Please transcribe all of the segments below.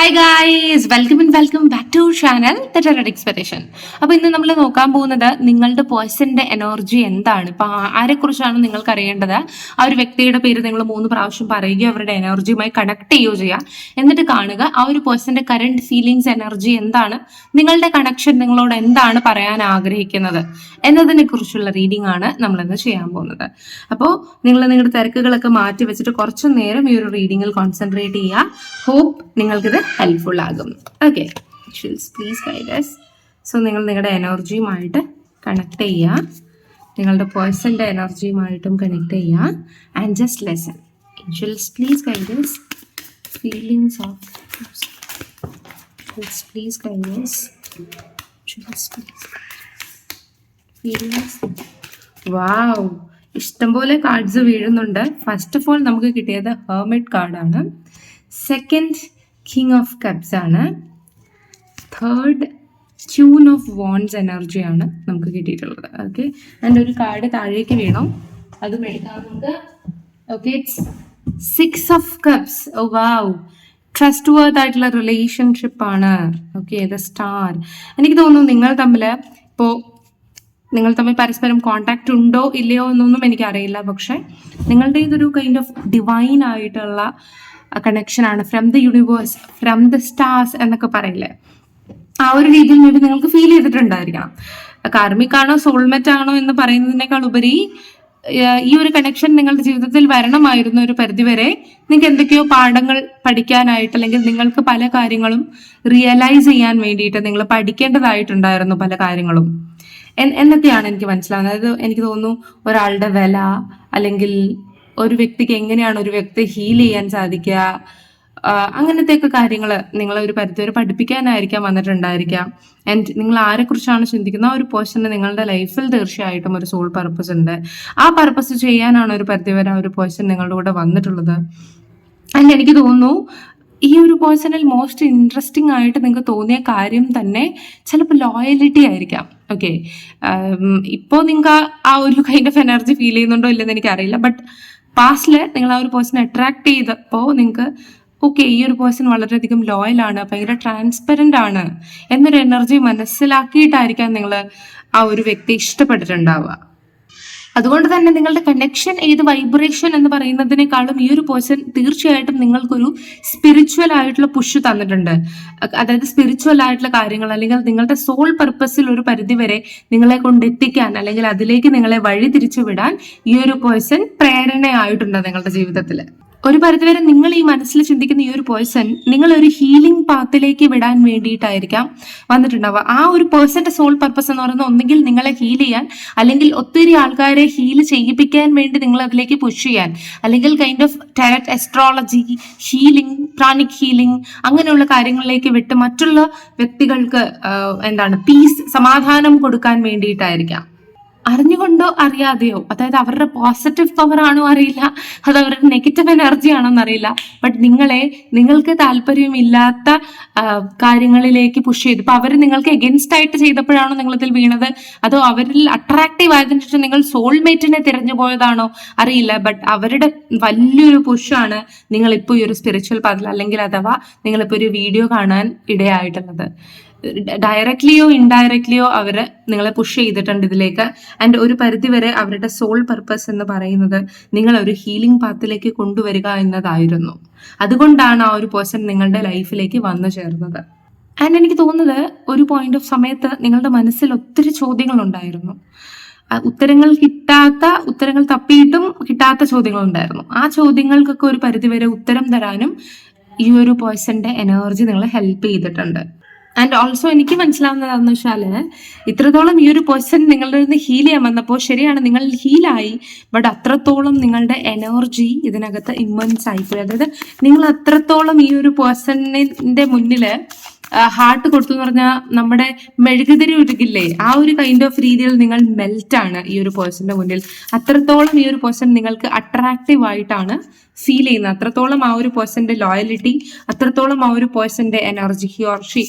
Hi guys welcome and welcome back to channel തെറ്റഡ് expectation അപ്പോൾ ഇന്ന് നമ്മൾ നോക്കാൻ പോകുന്നത് നിങ്ങളുടെ പേഴ്സന്റെ എനർജി എന്താണ്? ഇപ്പൊ ആരെ കുറിച്ചാണ് നിങ്ങൾക്ക് അറിയേണ്ടത് ആ ഒരു വ്യക്തിയുടെ പേര് നിങ്ങൾ മൂന്ന് പ്രാവശ്യം പറയുകയോ അവരുടെ എനർജിയുമായി കണക്ട് ചെയ്യുകയോ ചെയ്യുക എന്നിട്ട് കാണുക ആ ഒരു പേഴ്സന്റെ കറണ്ട് ഫീലിങ്സ് എനർജി എന്താണ്? നിങ്ങളുടെ കണക്ഷൻ നിങ്ങളോട് എന്താണ് പറയാൻ ആഗ്രഹിക്കുന്നത്? എന്നതിനെ കുറിച്ചുള്ള റീഡിംഗ് ആണ് നമ്മൾ ഇന്ന് ചെയ്യാൻ പോകുന്നത്. അപ്പോൾ നിങ്ങൾ നിങ്ങളുടെ തിരക്കുകളൊക്കെ മാറ്റി വെച്ചിട്ട് കുറച്ചു നേരം ഈ ഒരു റീഡിങ്ങിൽ കോൺസെൻട്രേറ്റ് ചെയ്യുക ഹോപ്പ് നിങ്ങൾക്കിത് ഹെൽപ്ഫുൾ ആകും. ഓക്കെ പ്ലീസ് ഗൈഡസ് സോ നിങ്ങൾ നിങ്ങളുടെ എനർജിയുമായിട്ട് കണക്ട് ചെയ്യുക. നിങ്ങളുടെ പേഴ്സന്റെ എനർജിയുമായിട്ടും കണക്ട് ചെയ്യുക. And just lesson ഇൻഷുൽസ് please guides feelings of please guides feelings wow ഇഷ്ടംപോലെ കാർഡ്സ് വീഴുന്നുണ്ട്. ഫസ്റ്റ് ഓഫ് ഓൾ നമുക്ക് കിട്ടിയത് ഹെർമിറ്റ് കാർഡാണ് സെക്കൻഡ് കിങ് ഓഫ് കപ്സ് ആണ്. തേർഡ് ട്യൂൺ ഓഫ് വോൺസ് എനർജിയാണ് നമുക്ക് കിട്ടിയിട്ടുള്ളത്. ഓക്കെ ആൻഡ് ഒരു കാർഡ് താഴേക്ക് വീണു. അതും എടുക്കാം നമുക്ക്. Okay it's six of cups oh wow trust worth ആയിട്ടുള്ള റിലേഷൻഷിപ്പാണ് ഓക്കെ ദ സ്റ്റാർ എനിക്ക് തോന്നുന്നു നിങ്ങൾ തമ്മിൽ ഇപ്പോൾ നിങ്ങൾ തമ്മിൽ പരസ്പരം കോണ്ടാക്ട് ഉണ്ടോ ഇല്ലയോ എന്നൊന്നും എനിക്കറിയില്ല. പക്ഷേ നിങ്ങളുടെ ഇതൊരു കൈൻഡ് ഓഫ് ഡിവൈൻ ആയിട്ടുള്ള കണക്ഷൻ ആണ്. From the universe from the stars എന്നൊക്കെ പറയില്ലേ? ആ ഒരു രീതിയിൽ മേ ബി നിങ്ങൾക്ക് ഫീൽ ചെയ്തിട്ടുണ്ടായിരിക്കണം. കാർമിക് ആണോ സോൾമെറ്റ് ആണോ എന്ന് പറയുന്നതിനേക്കാൾ ഉപരി ഈ ഒരു കണക്ഷൻ നിങ്ങളുടെ ജീവിതത്തിൽ വരണമായിരുന്ന ഒരു പരിധിവരെ നിങ്ങൾക്ക് എന്തൊക്കെയോ പാഠങ്ങൾ പഠിക്കാനായിട്ട് അല്ലെങ്കിൽ നിങ്ങൾക്ക് പല കാര്യങ്ങളും റിയലൈസ് ചെയ്യാൻ വേണ്ടിയിട്ട് നിങ്ങൾ പഠിക്കേണ്ടതായിട്ടുണ്ടായിരുന്നു പല കാര്യങ്ങളും. എന്നൊക്കെയാണ് എനിക്ക് മനസ്സിലാവുന്നത്. അതായത് എനിക്ക് തോന്നുന്നു ഒരാളുടെ വില അല്ലെങ്കിൽ ഒരു വ്യക്തിക്ക് എങ്ങനെയാണ് ഒരു വ്യക്തി ഹീൽ ചെയ്യാൻ സാധിക്കുക? അങ്ങനത്തെ അങ്ങനത്തെയൊക്കെ കാര്യങ്ങൾ നിങ്ങളെ ഒരു പരിധിവരെ പഠിപ്പിക്കാനായിരിക്കാം വന്നിട്ടുണ്ടായിരിക്കാം. ആൻഡ് നിങ്ങൾ ആരെക്കുറിച്ചാണ് ചിന്തിക്കുന്ന ആ ഒരു പേഴ്സണ് നിങ്ങളുടെ ലൈഫിൽ തീർച്ചയായിട്ടും ഒരു സോൾ പർപ്പസ് ഉണ്ട്. ആ പർപ്പസ് ചെയ്യാനാണ് ഒരു പരിധിവരെ ആ ഒരു പേഴ്സൺ നിങ്ങളുടെ കൂടെ വന്നിട്ടുള്ളത്. ആൻഡ് എനിക്ക് തോന്നുന്നു ഈ ഒരു പേഴ്സണിൽ മോസ്റ്റ് ഇൻട്രസ്റ്റിംഗ് ആയിട്ട് നിങ്ങൾക്ക് തോന്നിയ കാര്യം തന്നെ ചിലപ്പോൾ ലോയലിറ്റി ആയിരിക്കാം. ഓക്കെ ഇപ്പോൾ നിങ്ങൾക്ക് ആ ഒരു കൈൻഡ് ഓഫ് എനർജി ഫീൽ ചെയ്യുന്നുണ്ടോ ഇല്ലെന്ന് എനിക്കറിയില്ല. ബട്ട് പാസ്റ്റിൽ നിങ്ങൾ ആ ഒരു പേഴ്സൺ അട്രാക്ട് ചെയ്തപ്പോൾ നിങ്ങൾക്ക് ഓക്കെ ഈ ഒരു പേഴ്സൺ വളരെയധികം ലോയലാണ് ഭയങ്കര ട്രാൻസ്പെറന്റ് ആണ് എന്നൊരു എനർജി മനസ്സിലാക്കിയിട്ടായിരിക്കാം നിങ്ങൾ ആ ഒരു വ്യക്തി ഇഷ്ടപ്പെട്ടിട്ടുണ്ടാവുക. അതുകൊണ്ട് തന്നെ നിങ്ങളുടെ കണക്ഷൻ ഏത് വൈബ്രേഷൻ എന്ന് പറയുന്നതിനേക്കാളും ഈ ഒരു പേഴ്സൺ തീർച്ചയായിട്ടും നിങ്ങൾക്കൊരു സ്പിരിച്വൽ ആയിട്ടുള്ള പുഷ് തന്നിട്ടുണ്ട്. അതായത് സ്പിരിച്വൽ ആയിട്ടുള്ള കാര്യങ്ങൾ അല്ലെങ്കിൽ നിങ്ങളുടെ സോൾ പർപ്പസിൽ ഒരു പരിധി വരെ നിങ്ങളെ കൊണ്ട് എത്തിക്കാൻ അല്ലെങ്കിൽ അതിലേക്ക് നിങ്ങളെ വഴി തിരിച്ചു വിടാൻ ഈ ഒരു പേഴ്സൺ പ്രേരണയായിട്ടുണ്ട് നിങ്ങളുടെ ജീവിതത്തിൽ ഒരു പരിധിവരെ നിങ്ങൾ ഈ മനസ്സിൽ ചിന്തിക്കുന്ന ഈ ഒരു പേഴ്സൺ നിങ്ങൾ ഒരു ഹീലിംഗ് പാത്തിലേക്ക് വിടാൻ വേണ്ടിയിട്ടായിരിക്കാം വന്നിട്ടുണ്ടാവുക. ആ ഒരു പേഴ്സന്റെ സോൾ പർപ്പസ് എന്ന് പറയുന്നത് ഒന്നുകിൽ നിങ്ങളെ ഹീൽ ചെയ്യാൻ അല്ലെങ്കിൽ ഒത്തിരി ആൾക്കാരെ ഹീൽ ചെയ്യിപ്പിക്കാൻ വേണ്ടി നിങ്ങൾ അതിലേക്ക് പുഷ് ചെയ്യാൻ അല്ലെങ്കിൽ kind of tarot astrology healing pranic healing അങ്ങനെയുള്ള കാര്യങ്ങളിലേക്ക് വിട്ട് മറ്റുള്ള വ്യക്തികൾക്ക് എന്താണ് പീസ് സമാധാനം കൊടുക്കാൻ വേണ്ടിയിട്ടായിരിക്കാം. അറിഞ്ഞുകൊണ്ടോ അറിയാതെയോ? അതായത് അവരുടെ പോസിറ്റീവ് പവർ ആണോ അറിയില്ല അത് അവരുടെ നെഗറ്റീവ് എനർജി ആണോ എന്നറിയില്ല ബട്ട് നിങ്ങളെ നിങ്ങൾക്ക് താല്പര്യമില്ലാത്ത കാര്യങ്ങളിലേക്ക് പുഷ് ചെയ്തു. ഇപ്പൊ അവർ നിങ്ങൾക്ക് എഗൻസ്റ്റ് ആയിട്ട് ചെയ്തപ്പോഴാണോ നിങ്ങൾ ഇതിൽ വീണത്? അതോ അവരിൽ അട്രാക്റ്റീവ് ആയതിനു ശേഷം നിങ്ങൾ സോൾമേറ്റിനെ തിരഞ്ഞു പോയതാണോ? അറിയില്ല. ബട്ട് അവരുടെ വലിയൊരു പുഷാണ് നിങ്ങൾ ഈ ഒരു സ്പിരിച്വൽ പാതിൽ അല്ലെങ്കിൽ അഥവാ നിങ്ങളിപ്പോൾ ഒരു വീഡിയോ കാണാൻ ഇടയായിട്ടുള്ളത്. ഡയറക്ട്ലിയോ ഇൻഡയറക്ട്ലിയോ അവർ നിങ്ങളെ പുഷ് ചെയ്തിട്ടുണ്ട് ഇതിലേക്ക്. ആൻഡ് ഒരു പരിധിവരെ അവരുടെ സോൾ പർപ്പസ് എന്ന് പറയുന്നത് നിങ്ങൾ ഒരു ഹീലിംഗ് പാത്തിലേക്ക് കൊണ്ടുവരിക എന്നതായിരുന്നു. അതുകൊണ്ടാണ് ആ ഒരു പേഴ്സൺ നിങ്ങളുടെ ലൈഫിലേക്ക് വന്നു ചേർന്നത്. ആൻഡ് എനിക്ക് തോന്നുന്നത് ഒരു പോയിന്റ് ഓഫ് സമയത്ത് നിങ്ങളുടെ മനസ്സിൽ ഒത്തിരി ചോദ്യങ്ങൾ ഉണ്ടായിരുന്നു ഉത്തരങ്ങൾ കിട്ടാത്ത ഉത്തരങ്ങൾ തപ്പിയിട്ടും കിട്ടാത്ത ചോദ്യങ്ങൾ ഉണ്ടായിരുന്നു ആ ചോദ്യങ്ങൾക്കൊക്കെ ഒരു പരിധിവരെ ഉത്തരം തരാനും ഈ ഒരു പേഴ്സന്റെ എനർജി നിങ്ങളെ ഹെൽപ്പ് ചെയ്തിട്ടുണ്ട്. ആൻഡ് ഓൾസോ എനിക്ക് മനസ്സിലാവുന്നതാണെന്ന് വെച്ചാൽ ഇത്രത്തോളം ഈ ഒരു പേഴ്സൺ നിങ്ങളുടെ നിന്ന് ഹീൽ ചെയ്യാൻ വന്നപ്പോൾ ശരിയാണ് നിങ്ങൾ ഹീലായി ബട്ട് അത്രത്തോളം നിങ്ങളുടെ എനർജി ഇതിനകത്ത് ഇമ്മൻസ് ആയിപ്പോയി അതായത് നിങ്ങൾ അത്രത്തോളം ഈ ഒരു പേഴ്സണിന്റെ മുന്നിൽ ഹാർട്ട് കൊടുത്തു എന്ന് പറഞ്ഞാൽ നമ്മുടെ മെഴുകുതിരി ഉരുകില്ലേ ആ ഒരു കൈൻഡ് ഓഫ് രീതിയിൽ നിങ്ങൾ മെൽറ്റ് ആണ് ഈ ഒരു പേഴ്സന്റെ മുന്നിൽ. അത്രത്തോളം ഈ ഒരു പേഴ്സൺ നിങ്ങൾക്ക് അട്രാക്റ്റീവ് ആയിട്ടാണ് ഫീൽ ചെയ്യുന്നത്. അത്രത്തോളം ആ ഒരു പേഴ്സന്റെ ലോയലിറ്റി അത്രത്തോളം ആ ഒരു പേഴ്സന്റെ എനർജി ഹി ഓർ ഷീ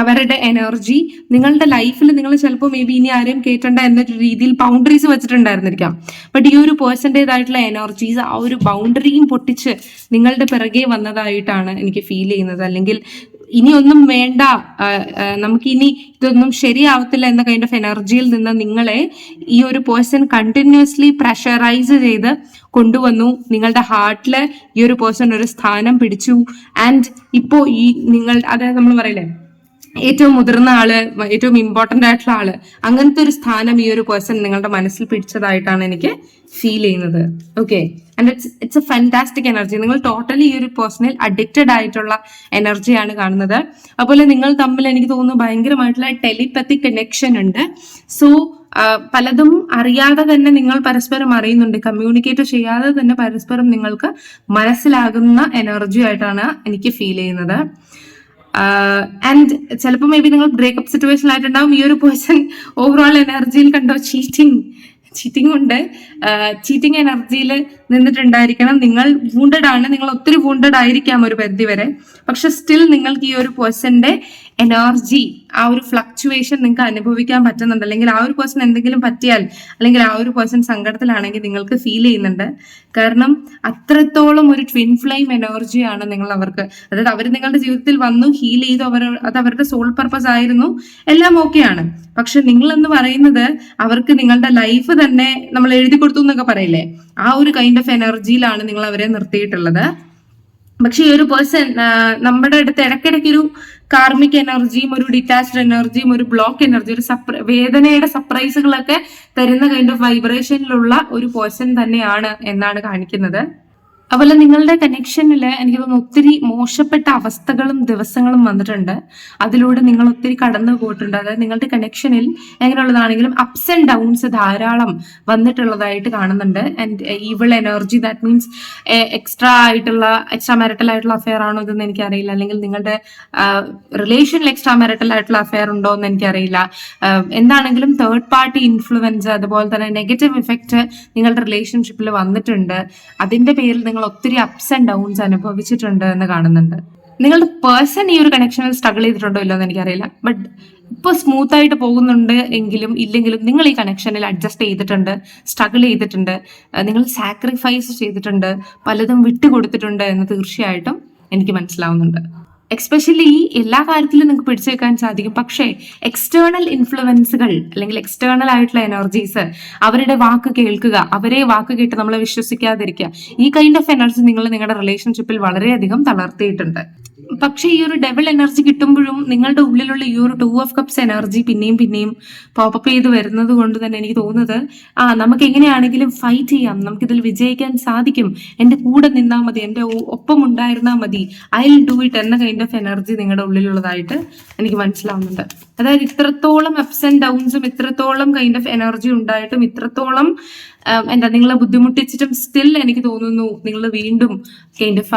അവരുടെ എനർജി നിങ്ങളുടെ ലൈഫിൽ നിങ്ങൾ ചിലപ്പോൾ മേ ബി ഇനി ആരെയും കേട്ടണ്ട എന്ന രീതിയിൽ ബൗണ്ടറീസ് വെച്ചിട്ടുണ്ടായിരുന്നിരിക്കാം. ബട്ട് ഈ ഒരു പേഴ്സന്റേതായിട്ടുള്ള എനർജീസ് ആ ഒരു ബൗണ്ടറിയും പൊട്ടിച്ച് നിങ്ങളുടെ പിറകെ വന്നതായിട്ടാണ് എനിക്ക് ഫീൽ ചെയ്യുന്നത്. അല്ലെങ്കിൽ ഇനിയൊന്നും വേണ്ട നമുക്കിനി ഇതൊന്നും ശരിയാവത്തില്ല എന്ന കൈൻഡ് ഓഫ് എനർജിയിൽ നിന്ന് നിങ്ങളെ ഈ ഒരു പേഴ്സൺ കണ്ടിന്യൂസ്ലി പ്രഷറൈസ് ചെയ്ത് കൊണ്ടുവന്നു. നിങ്ങളുടെ ഹാർട്ടിൽ ഈ ഒരു പേഴ്സൺ ഒരു സ്ഥാനം പിടിച്ചു. ആൻഡ് ഇപ്പോൾ ഈ നിങ്ങൾ അതായത് നമ്മൾ പറയില്ലേ ഏറ്റവും മുതിർന്ന ആൾ ഏറ്റവും ഇമ്പോർട്ടന്റ് ആയിട്ടുള്ള ആൾ അങ്ങനത്തെ ഒരു സ്ഥാനം ഈ ഒരു പേഴ്സൺ നിങ്ങളുടെ മനസ്സിൽ പിടിച്ചതായിട്ടാണ് എനിക്ക് ഫീൽ ചെയ്യുന്നത്. Okay and it's it's a fantastic energy നിങ്ങൾ ടോട്ടലി ഈ ഒരു പേഴ്സണിൽ അഡിക്റ്റഡ് ആയിട്ടുള്ള എനർജിയാണ് കാണുന്നത്. അതുപോലെ നിങ്ങൾ തമ്മിൽ എനിക്ക് തോന്നുന്നു ഭയങ്കരമായിട്ടുള്ള ടെലിപ്പത്തി കണക്ഷൻ ഉണ്ട്. സോ പലതും അറിയാതെ തന്നെ നിങ്ങൾ പരസ്പരം അറിയുന്നുണ്ട്. കമ്മ്യൂണിക്കേറ്റ് ചെയ്യാതെ തന്നെ പരസ്പരം നിങ്ങൾക്ക് മനസ്സിലാകുന്ന എനർജി ആയിട്ടാണ് എനിക്ക് ഫീൽ ചെയ്യുന്നത്. ആൻഡ് ചിലപ്പോൾ മേ ബി നിങ്ങൾ ബ്രേക്കപ്പ് സിറ്റുവേഷൻ ആയിട്ടുണ്ടാവും. ഈ ഒരു പേഴ്സൺ ഓവറോൾ എനർജിയിൽ കണ്ടോ ചീറ്റിംഗ് ചീറ്റിംഗ് ഉണ്ട്. ചീറ്റിംഗ് എനർജിയിൽ നിന്നിട്ടുണ്ടായിരിക്കണം. നിങ്ങൾ വൂണ്ടഡ് ആണ്. നിങ്ങൾ ഒത്തിരി വൂണ്ടഡ് ആയിരിക്കാം ഒരു പരിധി വരെ. പക്ഷെ സ്റ്റിൽ നിങ്ങൾക്ക് ഈ ഒരു പേഴ്സന്റെ എനർജി ആ ഒരു ഫ്ലക്ച്വേഷൻ നിങ്ങൾക്ക് അനുഭവിക്കാൻ പറ്റുന്നുണ്ട്. അല്ലെങ്കിൽ ആ ഒരു പേഴ്സൺ എന്തെങ്കിലും പറ്റിയാൽ അല്ലെങ്കിൽ ആ ഒരു പേഴ്സൺ സങ്കടത്തിലാണെങ്കിൽ നിങ്ങൾക്ക് ഫീൽ ചെയ്യുന്നുണ്ട്. കാരണം അത്രത്തോളം ഒരു ട്വിൻ ഫ്ലെയിം എനർജിയാണ് നിങ്ങൾ അവർക്ക്. അതായത് അവർ നിങ്ങളുടെ ജീവിതത്തിൽ വന്നു ഹീൽ ചെയ്തു അവർ അത് അവരുടെ സോൾ പർപ്പസ് ആയിരുന്നു. എല്ലാം ഓക്കെയാണ് പക്ഷെ നിങ്ങൾ എന്ന് പറയുന്നത് അവർക്ക് നിങ്ങളുടെ ലൈഫ് തന്നെ നമ്മൾ എഴുതി കൊടുത്തു എന്നൊക്കെ പറയില്ലേ? ആ ഒരു കൈൻഡ് ഓഫ് എനർജിയിലാണ് നിങ്ങൾ അവരെ നിർത്തിയിട്ടുള്ളത്. പക്ഷെ ഈ ഒരു പേഴ്സൺ നമ്മുടെ അടുത്ത് ഇടയ്ക്കിടയ്ക്ക് ഒരു കാർമിക് എനർജിയും ഒരു ഡിറ്റാച്ച്ഡ് എനർജിയും ഒരു ബ്ലോക്ക് എനർജി ഒരു സപ്ര വേദനയുടെ സർപ്രൈസുകളൊക്കെ തരുന്ന കൈൻഡ് ഓഫ് വൈബ്രേഷനിലുള്ള ഒരു പേഴ്സൺ തന്നെയാണ് എന്നാണ് കാണിക്കുന്നത്. അതുപോലെ നിങ്ങളുടെ കണക്ഷനിൽ എനിക്ക് ഒത്തിരി മോശപ്പെട്ട അവസ്ഥകളും ദിവസങ്ങളും വന്നിട്ടുണ്ട്. അതിലൂടെ നിങ്ങൾ ഒത്തിരി കടന്നു പോയിട്ടുണ്ട്. അതായത് നിങ്ങളുടെ കണക്ഷനിൽ എങ്ങനെയുള്ളതാണെങ്കിലും അപ്സ് ആൻഡ് ഡൗൺസ് ധാരാളം വന്നിട്ടുള്ളതായിട്ട് കാണുന്നുണ്ട്. And evil energy that means extra ആയിട്ടുള്ള എക്സ്ട്രാ മാരിറ്റൽ ആയിട്ടുള്ള അഫെയർ ആണോ ഇതെന്ന് എനിക്കറിയില്ല. അല്ലെങ്കിൽ നിങ്ങളുടെ റിലേഷനിൽ എക്സ്ട്രാ മാരിറ്റൽ ആയിട്ടുള്ള അഫെയർ ഉണ്ടോ എന്ന് എനിക്കറിയില്ല. എന്താണെങ്കിലും തേർഡ് പാർട്ടി ഇൻഫ്ലുവൻസ് അതുപോലെ തന്നെ നെഗറ്റീവ് ഇഫക്റ്റ് നിങ്ങളുടെ റിലേഷൻഷിപ്പിൽ വന്നിട്ടുണ്ട്. അതിന്റെ പേരിൽ നിങ്ങൾ ഒത്തിരി അപ്സ് ആൻഡ് ഡൗൺസ് അനുഭവിച്ചിട്ടുണ്ട് എന്ന് കാണുന്നുണ്ട്. നിങ്ങളുടെ പേഴ്സൺ ഈ ഒരു കണക്ഷനിൽ സ്ട്രഗിൾ ചെയ്തിട്ടുണ്ടോ ഇല്ലോ എന്ന് എനിക്കറിയില്ല. ബട്ട് ഇപ്പോൾ സ്മൂത്ത് ആയിട്ട് പോകുന്നുണ്ട് എങ്കിലും ഇല്ലെങ്കിലും നിങ്ങൾ ഈ കണക്ഷനിൽ അഡ്ജസ്റ്റ് ചെയ്തിട്ടുണ്ട് സ്ട്രഗിൾ ചെയ്തിട്ടുണ്ട് നിങ്ങൾ സാക്രിഫൈസ് ചെയ്തിട്ടുണ്ട് പലതും വിട്ടുകൊടുത്തിട്ടുണ്ട് എന്ന് തീർച്ചയായിട്ടും എനിക്ക് മനസ്സിലാവുന്നുണ്ട്. എക്സ്പെഷ്യലി എല്ലാ കാര്യത്തിലും നിങ്ങൾക്ക് പിടിച്ചു വെക്കാൻ സാധിക്കും. പക്ഷേ എക്സ്റ്റേണൽ ഇൻഫ്ലുവൻസുകൾ അല്ലെങ്കിൽ എക്സ്റ്റേണൽ ആയിട്ടുള്ള എനർജീസ് അവരുടെ വാക്ക് കേൾക്കുക അവരെ വാക്ക് കേട്ട് നമ്മളെ വിശ്വസിക്കാതിരിക്കുക ഈ കൈൻഡ് ഓഫ് എനർജി നിങ്ങൾ നിങ്ങളുടെ റിലേഷൻഷിപ്പിൽ വളരെയധികം തളർത്തിയിട്ടുണ്ട്. പക്ഷേ ഈ ഒരു ഡെവൽ എനർജി കിട്ടുമ്പോഴും നിങ്ങളുടെ ഉള്ളിലുള്ള ഈ ഒരു ടു ഓഫ് കപ്സ് എനർജി പിന്നെയും പിന്നെയും പോപ്പപ്പ് ചെയ്ത് വരുന്നത് കൊണ്ട് തന്നെ എനിക്ക് തോന്നുന്നത് ആ നമുക്ക് എങ്ങനെയാണെങ്കിലും ഫൈറ്റ് ചെയ്യാം നമുക്കിതിൽ വിജയിക്കാൻ സാധിക്കും. എന്റെ കൂടെ നിന്നാൽ മതി എന്റെ ഒപ്പം ഉണ്ടായിരുന്നാൽ മതി ഐ വിൽ ഡു ഇറ്റ് എന്ന ഓഫ് എനർജി നിങ്ങളുടെ ഉള്ളിലുള്ളതായിട്ട് എനിക്ക് മനസ്സിലാവുന്നുണ്ട്. അതായത് ഇത്രത്തോളം അപ്സ് ആൻഡ് ഡൗൺസും ഇത്രത്തോളം കൈൻഡ് ഓഫ് എനർജി ഉണ്ടായിട്ടും ഇത്രത്തോളം എന്താ നിങ്ങളെ ബുദ്ധിമുട്ടിച്ചിട്ടും സ്റ്റിൽ എനിക്ക് തോന്നുന്നു നിങ്ങൾ വീണ്ടും കൈൻഡ് ഓഫ്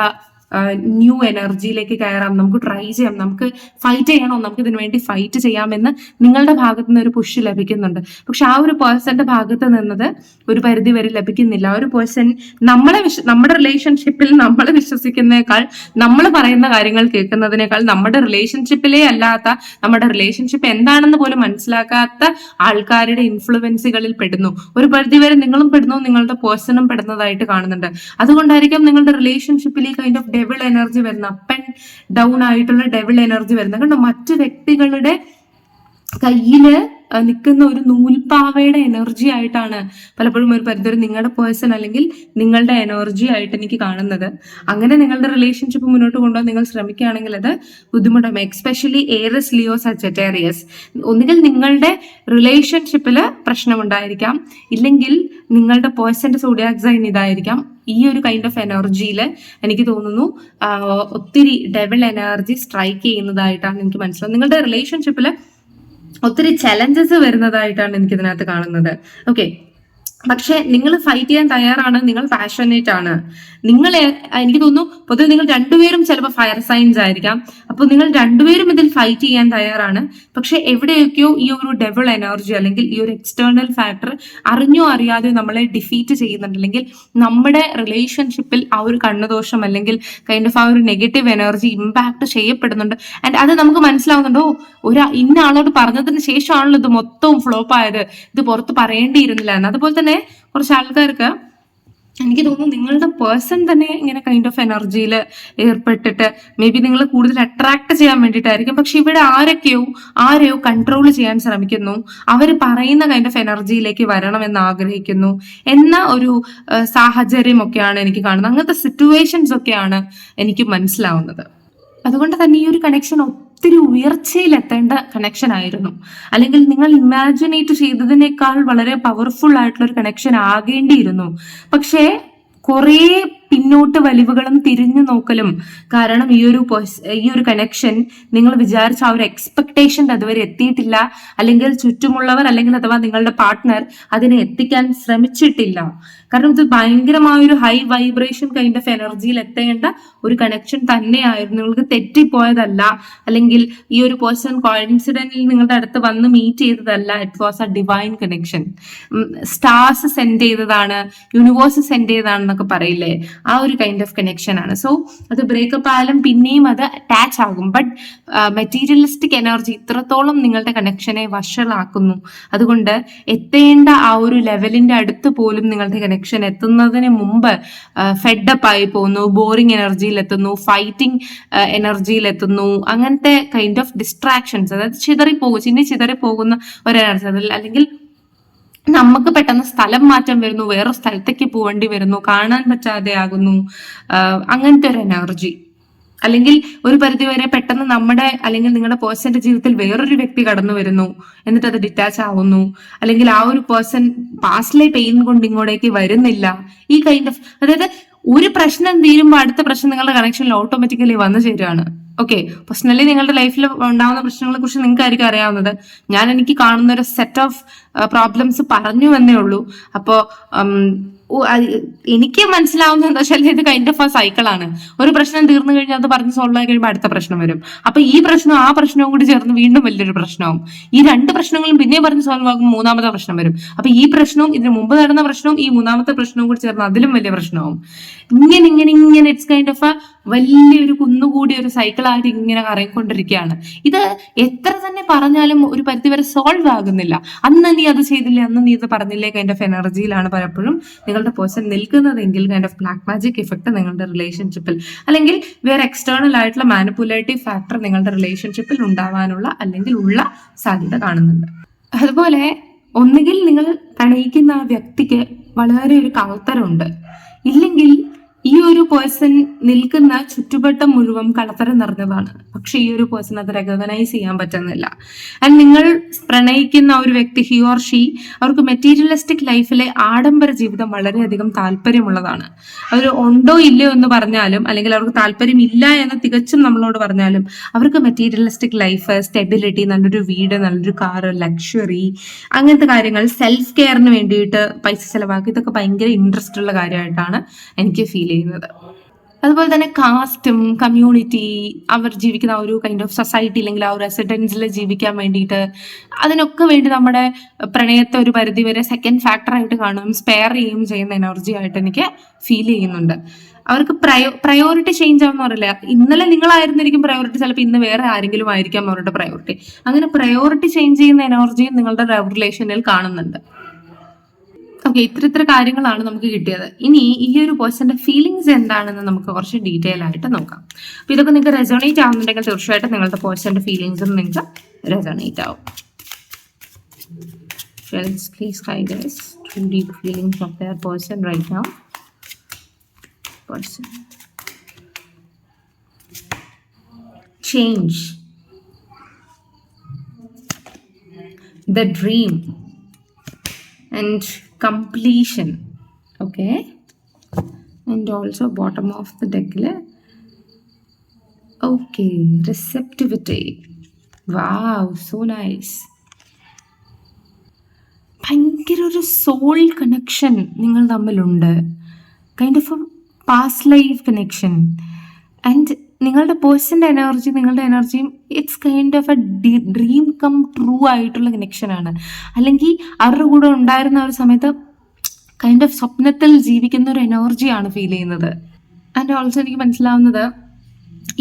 ന്യൂ എനർജിയിലേക്ക് കയറാം നമുക്ക് ട്രൈ ചെയ്യാം നമുക്ക് ഫൈറ്റ് ചെയ്യണോ നമുക്ക് ഇതിനു വേണ്ടി ഫൈറ്റ് ചെയ്യാമെന്ന് നിങ്ങളുടെ ഭാഗത്തു നിന്ന് ഒരു പുഷ് ലഭിക്കുന്നുണ്ട്. പക്ഷെ ആ ഒരു പേഴ്സന്റെ ഭാഗത്ത് നിന്നത് ഒരു പരിധി വരെ ലഭിക്കുന്നില്ല. ആ ഒരു പേഴ്സൺ നമ്മളെ വിശ്വ നമ്മുടെ റിലേഷൻഷിപ്പിൽ നമ്മൾ വിശ്വസിക്കുന്നേക്കാൾ നമ്മൾ പറയുന്ന കാര്യങ്ങൾ കേൾക്കുന്നതിനേക്കാൾ നമ്മുടെ റിലേഷൻഷിപ്പിലേ അല്ലാത്ത നമ്മുടെ റിലേഷൻഷിപ്പ് എന്താണെന്ന് പോലും മനസ്സിലാക്കാത്ത ആൾക്കാരുടെ ഇൻഫ്ലുവൻസുകളിൽ പെടുന്നു. ഒരു പരിധി വരെ നിങ്ങളും പെടുന്നു നിങ്ങളുടെ പേഴ്സണും പെടുന്നതായിട്ട് കാണുന്നുണ്ട്. അതുകൊണ്ടായിരിക്കും നിങ്ങളുടെ റിലേഷൻഷിപ്പിൽ കൈൻഡ് ഓഫ് ഡെവിൾ എനർജി വരുന്ന അപ്പ് ഡൗൺ ആയിട്ടുള്ള ഡെവിൾ എനർജി വരുന്ന. കണ്ടോ? മറ്റു വ്യക്തികളുടെ കയ്യിൽ നിൽക്കുന്ന ഒരു നൂൽപ്പാവയുടെ എനർജി ആയിട്ടാണ് പലപ്പോഴും ഒരു പരിധി വരെ നിങ്ങളുടെ പേഴ്സൺ അല്ലെങ്കിൽ നിങ്ങളുടെ എനർജി ആയിട്ട് എനിക്ക് കാണുന്നത്. അങ്ങനെ നിങ്ങളുടെ റിലേഷൻഷിപ്പ് മുന്നോട്ട് കൊണ്ടുപോകാൻ നിങ്ങൾ ശ്രമിക്കുകയാണെങ്കിൽ അത് ബുദ്ധിമുട്ടാകും എക്സ്പെഷ്യലി ഏറസ് ലിയോ സജറ്റേറിയസ് ഒന്നുകിൽ നിങ്ങളുടെ റിലേഷൻഷിപ്പിൽ പ്രശ്നമുണ്ടായിരിക്കാം. ഇല്ലെങ്കിൽ നിങ്ങളുടെ പേഴ്സന്റെ സോഡിയാക് സൈൻ ഇതായിരിക്കാം. ഈ ഒരു കൈൻഡ് ഓഫ് എനർജിയിൽ എനിക്ക് തോന്നുന്നു ഒത്തിരി ഡെവൽ എനർജി സ്ട്രൈക്ക് ചെയ്യുന്നതായിട്ടാണ് എനിക്ക് മനസ്സിലാവുന്നത്. നിങ്ങളുടെ റിലേഷൻഷിപ്പിൽ ഒത്തിരി ചലഞ്ചസ് വരുന്നതായിട്ടാണ് എനിക്ക് ഇതിനകത്ത് കാണുന്നത്. ഓക്കെ പക്ഷെ നിങ്ങൾ ഫൈറ്റ് ചെയ്യാൻ തയ്യാറാണ് നിങ്ങൾ പാഷനേറ്റ് ആണ്. നിങ്ങൾ എനിക്ക് തോന്നുന്നു പൊതുവെ നിങ്ങൾ രണ്ടുപേരും ചിലപ്പോൾ ഫയർ സൈൻസ് ആയിരിക്കാം. അപ്പോൾ നിങ്ങൾ രണ്ടുപേരും ഇതിൽ ഫൈറ്റ് ചെയ്യാൻ തയ്യാറാണ്. പക്ഷെ എവിടെയൊക്കെയോ ഈ ഒരു ഡെവൽ എനർജി അല്ലെങ്കിൽ ഈ ഒരു എക്സ്റ്റേണൽ ഫാക്ടർ അറിഞ്ഞോ അറിയാതെ നമ്മളെ ഡിഫീറ്റ് ചെയ്യുന്നുണ്ട്. അല്ലെങ്കിൽ നമ്മുടെ റിലേഷൻഷിപ്പിൽ ആ ഒരു കണ്ണുദോഷം അല്ലെങ്കിൽ കൈൻഡ് ഓഫ് ആ ഒരു നെഗറ്റീവ് എനർജി ഇമ്പാക്ട് ചെയ്യപ്പെടുന്നുണ്ട്. ആൻഡ് അത് നമുക്ക് മനസ്സിലാവുന്നുണ്ടോ? ഒരു ഇന്ന ആളോട് പറഞ്ഞതിന് ശേഷമാണല്ലോ ഇത് മൊത്തവും ഫ്ലോപ്പ് ആയത്. ഇത് പുറത്ത് പറയേണ്ടിയിരുന്നില്ല എന്ന്. അതുപോലെ തന്നെ കുറച്ച് ആൾക്കാർക്ക് എനിക്ക് തോന്നുന്നു നിങ്ങളുടെ പേഴ്സൺ തന്നെ ഇങ്ങനെ കൈൻഡ് ഓഫ് എനർജിയിൽ ഏർപ്പെട്ടിട്ട് മേ ബി നിങ്ങൾ കൂടുതൽ അട്രാക്ട് ചെയ്യാൻ വേണ്ടിയിട്ടായിരിക്കും. പക്ഷെ ഇവിടെ ആരൊക്കെയോ ആരെയോ കൺട്രോൾ ചെയ്യാൻ ശ്രമിക്കുന്നു. അവർ പറയുന്ന കൈൻഡ് ഓഫ് എനർജിയിലേക്ക് വരണമെന്ന് ആഗ്രഹിക്കുന്നു. എന്ന ഒരു സാഹചര്യമൊക്കെയാണ് എനിക്ക് കാണുന്നത്. അങ്ങനത്തെ സിറ്റുവേഷൻസ് ഒക്കെയാണ് എനിക്ക് മനസ്സിലാവുന്നത്. അതുകൊണ്ട് തന്നെ ഈ ഒരു കണക്ഷൻ ഒത്തിരി ഉയർച്ചയിലെത്തേണ്ട കണക്ഷൻ ആയിരുന്നു. അല്ലെങ്കിൽ നിങ്ങൾ ഇമാജിനേറ്റ് ചെയ്തതിനേക്കാൾ വളരെ പവർഫുൾ ആയിട്ടുള്ള ഒരു കണക്ഷൻ ആകേണ്ടിയിരുന്നു. പക്ഷേ കുറേ പിന്നോട്ട് വലിവുകളും തിരിഞ്ഞു നോക്കലും കാരണം ഈ ഒരു ഈ ഒരു കണക്ഷൻ നിങ്ങൾ വിചാരിച്ച ആ ഒരു എക്സ്പെക്ടേഷൻ അതുവരെ എത്തിയിട്ടില്ല. അല്ലെങ്കിൽ ചുറ്റുമുള്ളവർ അല്ലെങ്കിൽ അഥവാ നിങ്ങളുടെ പാർട്ട്ണർ അതിനെ എത്തിക്കാൻ ശ്രമിച്ചിട്ടില്ല. കാരണം ഇത് ഭയങ്കരമായ ഒരു ഹൈ വൈബ്രേഷൻ കൈൻഡ് ഓഫ് എനർജിയിൽ എത്തേണ്ട ഒരു കണക്ഷൻ തന്നെയായിരുന്നു. നിങ്ങൾക്ക് തെറ്റിപ്പോയതല്ല. അല്ലെങ്കിൽ ഈ ഒരു പേഴ്സൺ കോയിൻസിഡന്റിൽ നിങ്ങളുടെ അടുത്ത് വന്ന് മീറ്റ് ചെയ്തതല്ല. It was a divine connection stars send ചെയ്തതാണ്. യൂണിവേഴ്സ് സെൻഡ് ചെയ്തതാണെന്നൊക്കെ പറയില്ലേ? ആ ഒരു കൈൻഡ് ഓഫ് കണക്ഷൻ ആണ്. സോ അത് ബ്രേക്കപ്പ് ആയാലും പിന്നെയും അത് അറ്റാച്ച് ആകും. ബട്ട് മെറ്റീരിയലിസ്റ്റിക് എനർജി ഇത്രത്തോളം നിങ്ങളുടെ കണക്ഷനെ വഷളാക്കുന്നു. അതുകൊണ്ട് എത്തേണ്ട ആ ഒരു ലെവലിന്റെ അടുത്ത് പോലും നിങ്ങളുടെ കണക്ഷൻ എത്തുന്നതിന് മുമ്പ് ഫെഡപ്പ് ആയി പോകുന്നു ബോറിംഗ് എനർജിയിൽ എത്തുന്നു ഫൈറ്റിംഗ് എനർജിയിൽ എത്തുന്നു അങ്ങനത്തെ കൈൻഡ് ഓഫ് ഡിസ്ട്രാക്ഷൻസ് അതായത് ചിതറി ചിതറിപ്പോകും ചിന്നി ചിതറിപ്പോകുന്ന ഒരു എനർജി അല്ലെങ്കിൽ നമുക്ക് പെട്ടെന്ന് സ്ഥലം മാറ്റം വരുന്നു വേറെ സ്ഥലത്തേക്ക് പോകേണ്ടി വരുന്നു കാണാൻ പറ്റാതെ ആകുന്നു അങ്ങനത്തെ ഒരു എനർജി അല്ലെങ്കിൽ ഒരു പരിധിവരെ പെട്ടെന്ന് നമ്മുടെ അല്ലെങ്കിൽ നിങ്ങളുടെ പേഴ്സന്റെ ജീവിതത്തിൽ വേറൊരു വ്യക്തി കടന്നു വരുന്നു എന്നിട്ട് അത് ഡിറ്റാച്ച് ആവുന്നു. അല്ലെങ്കിൽ ആ ഒരു പേഴ്സൺ പാസ്റ്റിലെ പെയിൻ കൊണ്ട് ഇങ്ങോട്ടേക്ക് വരുന്നില്ല. ഈ കൈൻഡ് ഓഫ് അതായത് ഒരു പ്രശ്നം തീരുമ്പോൾ അടുത്ത പ്രശ്നം നിങ്ങളുടെ കണക്ഷനിൽ ഓട്ടോമാറ്റിക്കലി വന്നു ചേരുകയാണ് ഓക്കെ പേഴ്സണലി നിങ്ങളുടെ ലൈഫിൽ ഉണ്ടാകുന്ന പ്രശ്നങ്ങളെ കുറിച്ച് നിങ്ങൾക്കായിരിക്കും അറിയാവുന്നത്. ഞാൻ എനിക്ക് കാണുന്ന ഒരു സെറ്റ് ഓഫ് പ്രോബ്ലംസ് പറഞ്ഞു എന്നേ ഉള്ളൂ. അപ്പോൾ എനിക്ക് മനസ്സിലാവുന്ന എന്താ വെച്ചാൽ ഇത് കൈൻഡ് ഓഫ് ആ സൈക്കിളാണ് ഒരു പ്രശ്നം തീർന്നു കഴിഞ്ഞാൽ അത് പറഞ്ഞ് സോൾവ് ആയി കഴിയുമ്പോൾ അടുത്ത പ്രശ്നം വരും. അപ്പൊ ഈ പ്രശ്നം ആ പ്രശ്നവും കൂടി ചേർന്ന് വീണ്ടും വലിയൊരു പ്രശ്നവും. ഈ രണ്ട് പ്രശ്നങ്ങളും പിന്നെ പറഞ്ഞ് സോൾവ് ആകും മൂന്നാമത്തെ പ്രശ്നം വരും. അപ്പൊ ഈ പ്രശ്നവും ഇതിന് മുമ്പ് നടന്ന പ്രശ്നവും ഈ മൂന്നാമത്തെ പ്രശ്നവും കൂടി ചേർന്ന് അതിലും വലിയ പ്രശ്നവും. ഇങ്ങനെ ഇങ്ങനെ ഇങ്ങനെ ഇറ്റ്സ് കൈൻഡ് ഓഫ് എ വലിയൊരു കുന്നുകൂടി ഒരു സൈക്കിളായിട്ട് ഇങ്ങനെ കറങ്ങിക്കൊണ്ടിരിക്കുകയാണ്. ഇത് എത്ര തന്നെ പറഞ്ഞാലും ഒരു പരിധിവരെ സോൾവ് ആകുന്നില്ല. അന്ന് നീ അത് ചെയ്തില്ലേ? അന്ന് നീ ഇത് പറഞ്ഞില്ലേ? കൈൻഡ് ഓഫ് എനർജിയിലാണ് പലപ്പോഴും നിങ്ങളുടെ person നിൽക്കുന്നതെങ്കിൽ kind of black magic effect നിങ്ങളുടെ റിലേഷൻഷിപ്പിൽ അല്ലെങ്കിൽ വേറെ എക്സ്റ്റേണൽ ആയിട്ടുള്ള മാനിപ്പുലേറ്റീവ് ഫാക്ടർ നിങ്ങളുടെ റിലേഷൻഷിപ്പിൽ ഉണ്ടാവാനുള്ള അല്ലെങ്കിൽ ഉള്ള സാധ്യത കാണുന്നുണ്ട്. അതുപോലെ ഒന്നുകിൽ നിങ്ങൾ പ്രണയിക്കുന്ന ആ വ്യക്തിക്ക് വളരെ ഒരു കൗത്തരമുണ്ട് ഇല്ലെങ്കിൽ ഈ ഒരു പേഴ്സൺ നിൽക്കുന്ന ചുറ്റുവട്ടം മുഴുവൻ കളത്തരം നിറഞ്ഞതാണ്. പക്ഷെ ഈ ഒരു പേഴ്സൺ അത് റെക്കഗ്നൈസ് ചെയ്യാൻ പറ്റുന്നില്ല. ആൻഡ് നിങ്ങൾ പ്രണയിക്കുന്ന ഒരു വ്യക്തി ഹി ഓർ ഷീ അവർക്ക് മെറ്റീരിയലിസ്റ്റിക് ലൈഫിലെ ആഡംബര ജീവിതം വളരെയധികം താല്പര്യമുള്ളതാണ്. അവർ ഉണ്ടോ ഇല്ലയോ എന്ന് പറഞ്ഞാലും അല്ലെങ്കിൽ അവർക്ക് താല്പര്യം ഇല്ല എന്ന് തികച്ചും നമ്മളോട് പറഞ്ഞാലും അവർക്ക് മെറ്റീരിയലിസ്റ്റിക് ലൈഫ് സ്റ്റെബിലിറ്റി നല്ലൊരു വീട് നല്ലൊരു കാറ് ലക്ഷറി അങ്ങനത്തെ കാര്യങ്ങൾ സെൽഫ് കെയറിന് വേണ്ടിയിട്ട് പൈസ ചെലവാക്കി ഇതൊക്കെ ഭയങ്കര ഇൻട്രസ്റ്റ് ഉള്ള കാര്യമായിട്ടാണ് എനിക്ക് ഫീൽ ചെയ്യുന്നത് അതുപോലെ തന്നെ കാസ്റ്റും കമ്മ്യൂണിറ്റി അവർ ജീവിക്കുന്ന ആ ഒരു കൈൻഡ് ഓഫ് സൊസൈറ്റി അല്ലെങ്കിൽ ആ ഒരു റെസിഡൻസിൽ ജീവിക്കാൻ വേണ്ടിയിട്ട് അതിനൊക്കെ വേണ്ടി നമ്മുടെ പ്രണയത്തെ ഒരു പരിധി വരെ സെക്കൻഡ് ഫാക്ടറായിട്ട് കാണുകയും സ്പെയർ ചെയ്യുകയും ചെയ്യുന്ന എനർജി ആയിട്ട് എനിക്ക് ഫീൽ ചെയ്യുന്നുണ്ട്. അവർക്ക് പ്രയോ പ്രയോറിറ്റി ചേഞ്ച് ആവുന്ന പറയില്ല. ഇന്നലെ നിങ്ങളായിരുന്നിരിക്കും പ്രയോറിറ്റി ചിലപ്പോൾ ഇന്ന് വേറെ ആരെങ്കിലും ആയിരിക്കാം അവരുടെ പ്രയോറിറ്റി അങ്ങനെ പ്രയോറിറ്റി ചേഞ്ച് ചെയ്യുന്ന എനർജിയും നിങ്ങളുടെ റിലേഷനിൽ കാണുന്നുണ്ട്. ഓക്കെ ഇത്ര ഇത്ര കാര്യങ്ങളാണ് നമുക്ക് കിട്ടിയത്. ഇനി ഈ ഒരു പേഴ്സന്റെ ഫീലിങ്സ് എന്താണെന്ന് നമുക്ക് കുറച്ച് ഡീറ്റെയിൽ ആയിട്ട് നോക്കാം. അപ്പൊ ഇതൊക്കെ നിങ്ങൾക്ക് റെസോണേറ്റ് ആവുന്നുണ്ടെങ്കിൽ തീർച്ചയായിട്ടും നിങ്ങളുടെ പേഴ്സന്റെ ഫീലിങ്സും നിങ്ങൾക്ക് റെസോണേറ്റ് ആവും. Please guide us to deep feelings of their person right now. Person. Change. The dream. And okay and also bottom of the deck okay receptivity wow so nice ഭയങ്കര ഭയങ്കര ഒരു സോൾ കണക്ഷൻ നിങ്ങൾ തമ്മിലുണ്ട് kind of a past life connection and നിങ്ങളുടെ പേഴ്സന്റെ energy നിങ്ങളുടെ എനർജിയും it's kind of a dream come true ആയിട്ടുള്ള കണക്ഷനാണ് അല്ലെങ്കിൽ അവരുടെ കൂടെ ഉണ്ടായിരുന്ന ഒരു സമയത്ത് കൈൻഡ് ഓഫ് സ്വപ്നത്തിൽ ജീവിക്കുന്ന ഒരു എനർജിയാണ് ഫീൽ ചെയ്യുന്നത്. ആൻഡ് ഓൾസോ എനിക്ക് മനസ്സിലാവുന്നത്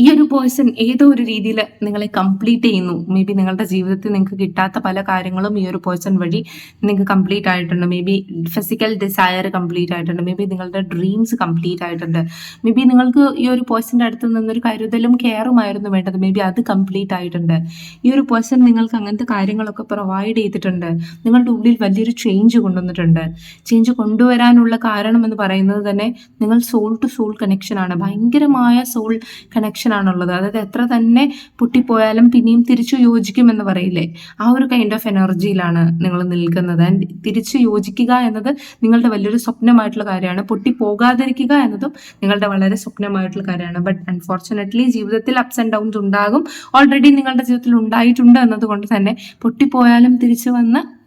ഈ ഒരു പേഴ്സൺ ഏതോ ഒരു രീതിയിൽ നിങ്ങളെ കംപ്ലീറ്റ് ചെയ്യുന്നു. മേ ബി നിങ്ങളുടെ ജീവിതത്തിൽ നിങ്ങൾക്ക് കിട്ടാത്ത പല കാര്യങ്ങളും ഈ ഒരു പേഴ്സൺ വഴി നിങ്ങൾക്ക് കംപ്ലീറ്റ് ആയിട്ടുണ്ട്. Maybe physical desire complete ആയിട്ടുണ്ട്. മേ ബി നിങ്ങളുടെ ഡ്രീംസ് കംപ്ലീറ്റ് ആയിട്ടുണ്ട്. മേ ബി നിങ്ങൾക്ക് ഈ ഒരു പേഴ്സന്റെ അടുത്ത് നിന്നൊരു കരുതലും കെയറുമായിരുന്നു വേണ്ടത്. മേ ബി അത് കംപ്ലീറ്റ് ആയിട്ടുണ്ട്. ഈ ഒരു പേഴ്സൺ നിങ്ങൾക്ക് അങ്ങനത്തെ കാര്യങ്ങളൊക്കെ പ്രൊവൈഡ് ചെയ്തിട്ടുണ്ട്. നിങ്ങളുടെ ഉള്ളിൽ വലിയൊരു ചേഞ്ച് കൊണ്ടുവന്നിട്ടുണ്ട്. ചേഞ്ച് കൊണ്ടുവരാനുള്ള കാരണം എന്ന് പറയുന്നത് തന്നെ നിങ്ങൾ സോൾ ടു സോൾ കണക്ഷനാണ് ഭയങ്കരമായ സോൾ കണക്ഷൻ ആണുള്ളത്. അതായത് എത്ര തന്നെ പൊട്ടിപ്പോയാലും പിന്നെയും തിരിച്ചു യോജിക്കുമെന്ന് പറയില്ലേ? ആ ഒരു കൈൻഡ് ഓഫ് എനർജിയിലാണ് നിങ്ങൾ നിൽക്കുന്നത്. ആൻഡ് തിരിച്ചു യോജിക്കുക എന്നത് നിങ്ങളുടെ വലിയൊരു സ്വപ്നമായിട്ടുള്ള കാര്യമാണ്. പൊട്ടിപ്പോകാതിരിക്കുക എന്നതും നിങ്ങളുടെ വളരെ സ്വപ്നമായിട്ടുള്ള കാര്യമാണ്. ബട്ട് അൺഫോർച്ചുനേറ്റ്ലി ജീവിതത്തിൽ അപ്സ് ആൻഡ് ഡൗൺസ് ഉണ്ടാകും. ഓൾറെഡി നിങ്ങളുടെ ജീവിതത്തിൽ ഉണ്ടായിട്ടുണ്ട് എന്നതുകൊണ്ട് തന്നെ പൊട്ടിപ്പോയാലും തിരിച്ചു വന്ന്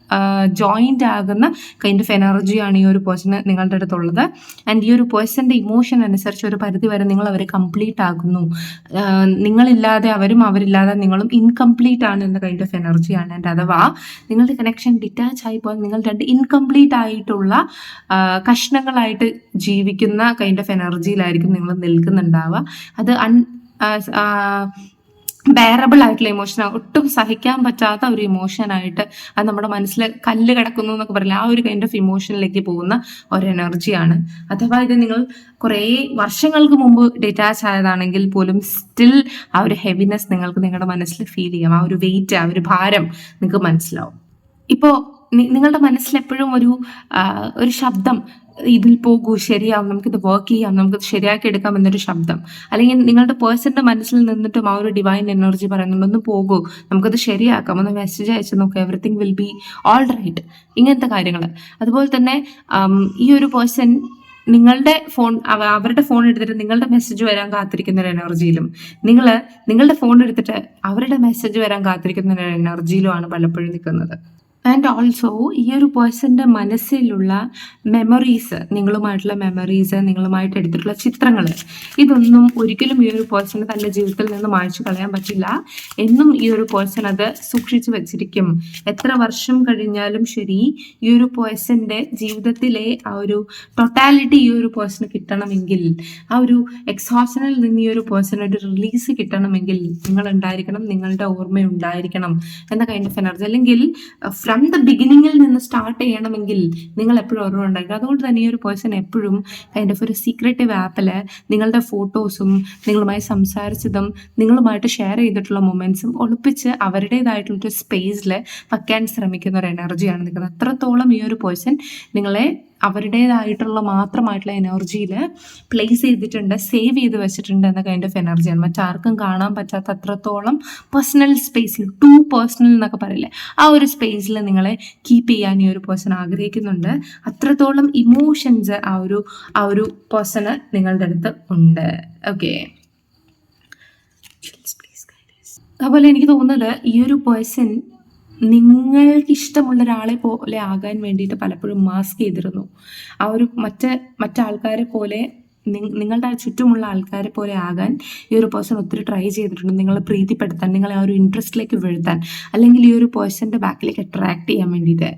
ജോയിന്റ് ആകുന്ന കൈൻഡ് ഓഫ് എനർജിയാണ് ഈ ഒരു പേഴ്സൺ നിങ്ങളുടെ അടുത്തുള്ളത്. ആൻഡ് ഈ ഒരു പേഴ്സന്റെ ഇമോഷൻ അനുസരിച്ച് ഒരു പരിധി വരെ നിങ്ങൾ അവരെ കംപ്ലീറ്റ് ആകുന്നു. നിങ്ങളില്ലാതെ അവരും അവരില്ലാതെ നിങ്ങളും ഇൻകംപ്ലീറ്റ് ആണ് എന്ന കൈൻഡ് ഓഫ് എനർജിയാണ് ആൻഡ് അഥവാ നിങ്ങളുടെ കണക്ഷൻ ഡിറ്റാച്ച് ആയി പോയാൽ നിങ്ങൾ രണ്ട് ഇൻകംപ്ലീറ്റ് ആയിട്ടുള്ള കഷ്ണങ്ങളായിട്ട് ജീവിക്കുന്ന കൈൻഡ് ഓഫ് എനർജിയിലായിരിക്കും നിങ്ങൾ നിൽക്കുന്നുണ്ടാവുക. അത് അൺ ബെയറബിൾ ആയിട്ടുള്ള ഇമോഷൻ ഒട്ടും സഹിക്കാൻ പറ്റാത്ത ഒരു ഇമോഷനായിട്ട് അത് നമ്മുടെ മനസ്സിൽ കല്ല് കിടക്കുന്നു എന്നൊക്കെ പറയില്ല ആ ഒരു കൈൻഡ് ഓഫ് ഇമോഷനിലേക്ക് പോകുന്ന ഒരു എനർജിയാണ് അഥവാ ഇത് നിങ്ങൾ കുറേ വർഷങ്ങൾക്ക് മുമ്പ് ഡിറ്റാച്ച് ആയതാണെങ്കിൽ പോലും സ്റ്റിൽ ആ ഒരു ഹെവിനെസ് നിങ്ങൾക്ക് നിങ്ങളുടെ മനസ്സിൽ ഫീൽ ചെയ്യാം. ആ ഒരു വെയിറ്റ് ആ ഒരു ഭാരം നിങ്ങൾക്ക് മനസ്സിലാവും. ഇപ്പോൾ നിങ്ങളുടെ മനസ്സിൽ എപ്പോഴും ഒരു ഒരു ശബ്ദം ഇതിൽ പോകൂ ശരിയാവും നമുക്കിത് വർക്ക് ചെയ്യാം നമുക്കിത് ശരിയാക്കി എടുക്കാം എന്നൊരു ശബ്ദം. അല്ലെങ്കിൽ നിങ്ങളുടെ പേഴ്സന്റെ മനസ്സിൽ നിന്നിട്ടും ആ ഒരു ഡിവൈൻ എനർജി പറയുന്നുണ്ട് ഒന്ന് പോകൂ നമുക്കത് ശരിയാക്കാം ഒന്ന് മെസ്സേജ് അയച്ചു നോക്കുക everything will be all right ഇങ്ങനത്തെ കാര്യങ്ങൾ അതുപോലെ തന്നെ ഈ ഒരു പേഴ്സൺ നിങ്ങളുടെ ഫോൺ അവരുടെ ഫോൺ എടുത്തിട്ട് നിങ്ങളുടെ മെസ്സേജ് വരാൻ കാത്തിരിക്കുന്ന ഒരു എനർജിയിലും നിങ്ങൾ നിങ്ങളുടെ ഫോൺ എടുത്തിട്ട് അവരുടെ മെസ്സേജ് വരാൻ കാത്തിരിക്കുന്ന ഒരു എനർജിയിലുമാണ് പലപ്പോഴും നിൽക്കുന്നത് ആൻഡ് ഓൾസോ ഈ ഒരു പേഴ്സന്റെ മനസ്സിലുള്ള മെമ്മറീസ് നിങ്ങളുമായിട്ടുള്ള മെമ്മറീസ് നിങ്ങളുമായിട്ട് എടുത്തിട്ടുള്ള ചിത്രങ്ങൾ ഇതൊന്നും ഒരിക്കലും ഈ ഒരു പേഴ്സണ് തന്റെ ജീവിതത്തിൽ നിന്ന് മായ്ച്ചു കളയാൻ പറ്റില്ല. എന്നും ഈ ഒരു പേഴ്സൺ അത് സൂക്ഷിച്ചു വെച്ചിരിക്കും. എത്ര വർഷം കഴിഞ്ഞാലും ശരി ഈ ഒരു പേഴ്സന്റെ ജീവിതത്തിലെ ആ ഒരു ടൊട്ടാലിറ്റി ഈ ഒരു പേഴ്സണ് കിട്ടണമെങ്കിൽ ആ ഒരു എക്സോഷനിൽ നിന്ന് ഈ ഒരു പേഴ്സൺ ഒരു റിലീസ് കിട്ടണമെങ്കിൽ നിങ്ങൾ ഉണ്ടായിരിക്കണം നിങ്ങളുടെ ഓർമ്മ ഉണ്ടായിരിക്കണം എന്ന കൈൻഡ് ഓഫ് എനർജി അല്ലെങ്കിൽ ഫ്രം ദ ബിഗിനിങ്ങിൽ നിന്ന് സ്റ്റാർട്ട് ചെയ്യണമെങ്കിൽ നിങ്ങൾ എപ്പോഴും ഓർമ്മ ഉണ്ടായിരിക്കും അതുകൊണ്ട് തന്നെ ഈ ഒരു പേഴ്സൺ എപ്പോഴും കൈൻഡ് ഓഫ് ഒരു സീക്രട്ടീവ് ആപ്പിൽ നിങ്ങളുടെ ഫോട്ടോസും നിങ്ങളുമായി സംസാരിച്ചതും നിങ്ങളുമായിട്ട് ഷെയർ ചെയ്തിട്ടുള്ള മൊമെന്റ്സും ഒളിപ്പിച്ച് അവരുടേതായിട്ടുള്ളൊരു സ്പേസിൽ വയ്ക്കാൻ ശ്രമിക്കുന്ന ഒരു എനർജിയാണ് നിൽക്കുന്നത്. അത്രത്തോളം ഈ ഒരു പേഴ്സൺ നിങ്ങളെ അവരുടേതായിട്ടുള്ള മാത്രമായിട്ടുള്ള എനർജിയിൽ പ്ലേസ് ചെയ്തിട്ടുണ്ട് സേവ് ചെയ്ത് വെച്ചിട്ടുണ്ട് എന്ന കൈൻഡ് ഓഫ് എനർജിയാണ് മറ്റാർക്കും കാണാൻ പറ്റാത്ത അത്രത്തോളം പേഴ്സണൽ സ്പേസിൽ ടു പേഴ്സണൽ എന്നൊക്കെ പറയില്ലേ ആ ഒരു സ്പേസിൽ നിങ്ങളെ കീപ്പ് ചെയ്യാൻ ഈ ഒരു പേഴ്സൺ ആഗ്രഹിക്കുന്നുണ്ട്. അത്രത്തോളം ഇമോഷൻസ് ആ ഒരു ആ ഒരു പേഴ്സണ് നിങ്ങളുടെ അടുത്ത് ഉണ്ട്. ഓക്കെ അതുപോലെ എനിക്ക് തോന്നുന്നത് ഈ ഒരു പേഴ്സൺ നിങ്ങൾക്ക് ഇഷ്ടമുള്ള ഒരാളെ പോലെ ആകാൻ വേണ്ടിയിട്ട് പലപ്പോഴും മാസ്ക് ചെയ്തിരുന്നു. ആ ഒരു മറ്റ് മറ്റാൾക്കാരെ പോലെ നിങ്ങളുടെ ചുറ്റുമുള്ള ആൾക്കാരെ പോലെ ആകാൻ ഈ ഒരു പേഴ്സൺ ഒത്തിരി ട്രൈ ചെയ്തിട്ടുണ്ട്. നിങ്ങളെ പ്രീതിപ്പെടുത്താൻ നിങ്ങളെ ആ ഒരു ഇൻട്രസ്റ്റിലേക്ക് വീഴ്ത്താൻ അല്ലെങ്കിൽ ഈ ഒരു പേഴ്സന്റെ ബാക്കിലേക്ക് അട്രാക്ട് ചെയ്യാൻ വേണ്ടിയിട്ട്.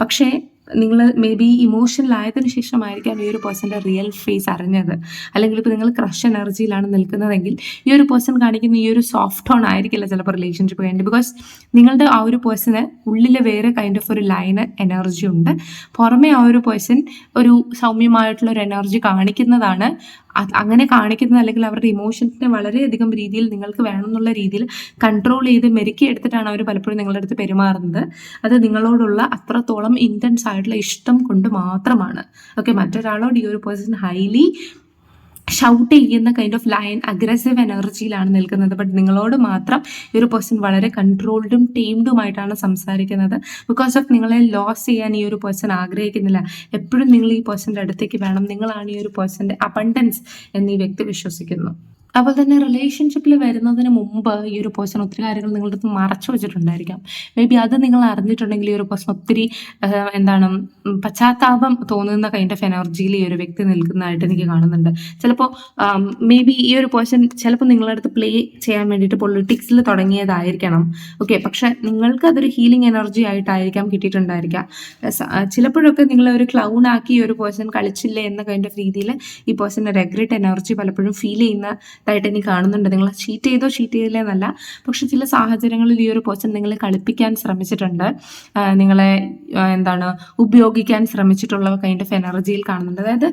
പക്ഷേ നിങ്ങൾ മേ ബി ഇമോഷണൽ ആയതിനു ശേഷമായിരിക്കാം ഈ ഒരു പേഴ്സന്റെ റിയൽ ഫേസ് അറിഞ്ഞത്. അല്ലെങ്കിൽ ഇപ്പോൾ നിങ്ങൾ ക്രഷ് എനർജിയിലാണ് നിൽക്കുന്നതെങ്കിൽ ഈ ഒരു പേഴ്സൺ കാണിക്കുന്ന ഈ ഒരു സോഫ്റ്റ് ടോൺ ആയിരിക്കില്ല ചിലപ്പോൾ റിലേഷൻഷിപ്പ് കഴിഞ്ഞിട്ട്. ബിക്കോസ് നിങ്ങളുടെ ആ ഒരു പേഴ്സന് ഉള്ളിൽ വേറെ കൈൻഡ് ഓഫ് ഒരു ലൈന് എനർജി ഉണ്ട്. പുറമെ ആ ഒരു പേഴ്സൺ ഒരു സൗമ്യമായിട്ടുള്ള ഒരു എനർജി കാണിക്കുന്നതാണ് അങ്ങനെ കാണിക്കുന്നത് അല്ലെങ്കിൽ അവരുടെ ഇമോഷൻസിനെ വളരെയധികം രീതിയിൽ നിങ്ങൾക്ക് വേണമെന്നുള്ള രീതിയിൽ കൺട്രോൾ ചെയ്ത് മെരുക്കി എടുത്തിട്ടാണ് അവർ പലപ്പോഴും നിങ്ങളുടെ അടുത്ത് പെരുമാറുന്നത്. അത് നിങ്ങളോടുള്ള അത്രത്തോളം ഇന്റൻസ് ആയിട്ടുള്ള ഇഷ്ടം കൊണ്ട് മാത്രമാണ്. ഓക്കെ മറ്റൊരാളോട് ഈ ഒരു പേഴ്സൺ ഹൈലി ഷൗട്ട് ചെയ്യുന്ന കൈൻഡ് ഓഫ് ലൈൻ അഗ്രസീവ് എനർജിയിലാണ് നിൽക്കുന്നത്. ബട്ട് നിങ്ങളോട് മാത്രം ഈ ഒരു പേഴ്സൺ വളരെ കൺട്രോൾഡും ടീംഡുമായിട്ടാണ് സംസാരിക്കുന്നത്. ബിക്കോസ് ഓഫ് നിങ്ങളെ ലോസ് ചെയ്യാൻ ഈ ഒരു പേഴ്സൺ ആഗ്രഹിക്കുന്നില്ല. എപ്പോഴും നിങ്ങൾ ഈ പേഴ്സന്റെ അടുത്തേക്ക് വേണം. നിങ്ങളാണ് ഈ ഒരു പേഴ്സന്റെ അബണ്ടൻസ് എന്ന് ഈ വ്യക്തി വിശ്വസിക്കുന്നു. അതുപോലെ തന്നെ റിലേഷൻഷിപ്പിൽ വരുന്നതിന് മുമ്പ് ഈ ഒരു പേഴ്സൺ ഒത്തിരി കാര്യങ്ങൾ നിങ്ങളുടെ അടുത്ത് മറച്ചു വെച്ചിട്ടുണ്ടായിരിക്കാം. മേ ബി അത് നിങ്ങൾ അറിഞ്ഞിട്ടുണ്ടെങ്കിൽ ഈ ഒരു പേഴ്സൺ ഒത്തിരി എന്താണ് പശ്ചാത്താപം തോന്നുന്ന കൈൻഡ് ഓഫ് എനർജിയിൽ ഈ ഒരു വ്യക്തി നിൽക്കുന്നതായിട്ട് എനിക്ക് കാണുന്നുണ്ട്. ചിലപ്പോൾ മേ ബി ഈ ഒരു പേഴ്സൺ ചിലപ്പോൾ നിങ്ങളുടെ അടുത്ത് പ്ലേ ചെയ്യാൻ വേണ്ടിയിട്ട് പൊളിറ്റിക്സിൽ തുടങ്ങിയതായിരിക്കണം. ഓക്കെ പക്ഷെ നിങ്ങൾക്ക് അതൊരു ഹീലിംഗ് എനർജി ആയിട്ടായിരിക്കാം കിട്ടിയിട്ടുണ്ടായിരിക്കാം. ചിലപ്പോഴൊക്കെ നിങ്ങളെ ഒരു ക്ലൗൺ ആക്കി ഈ ഒരു പേഴ്സൺ കളിച്ചില്ലേ എന്ന കൈൻഡ് ഓഫ് രീതിയിൽ ഈ പേഴ്സൺ റെഗ്രറ്റ് എനർജി പലപ്പോഴും ഫീൽ ചെയ്യുന്നതായിട്ട് ഇനി കാണുന്നുണ്ട്. നിങ്ങൾ ചീറ്റ് ചെയ്തോ ചീറ്റ് ചെയ്തില്ലേ എന്നല്ല. പക്ഷെ ചില സാഹചര്യങ്ങളിൽ ഈ ഒരു പേഴ്സൺ നിങ്ങളെ കളിപ്പിക്കാൻ ശ്രമിച്ചിട്ടുണ്ട്. നിങ്ങളെ എന്താണ് ഉപയോഗിക്കാൻ ശ്രമിച്ചിട്ടുള്ള കൈൻഡ് ഓഫ് എനർജിയിൽ കാണുന്നുണ്ട്. അതായത്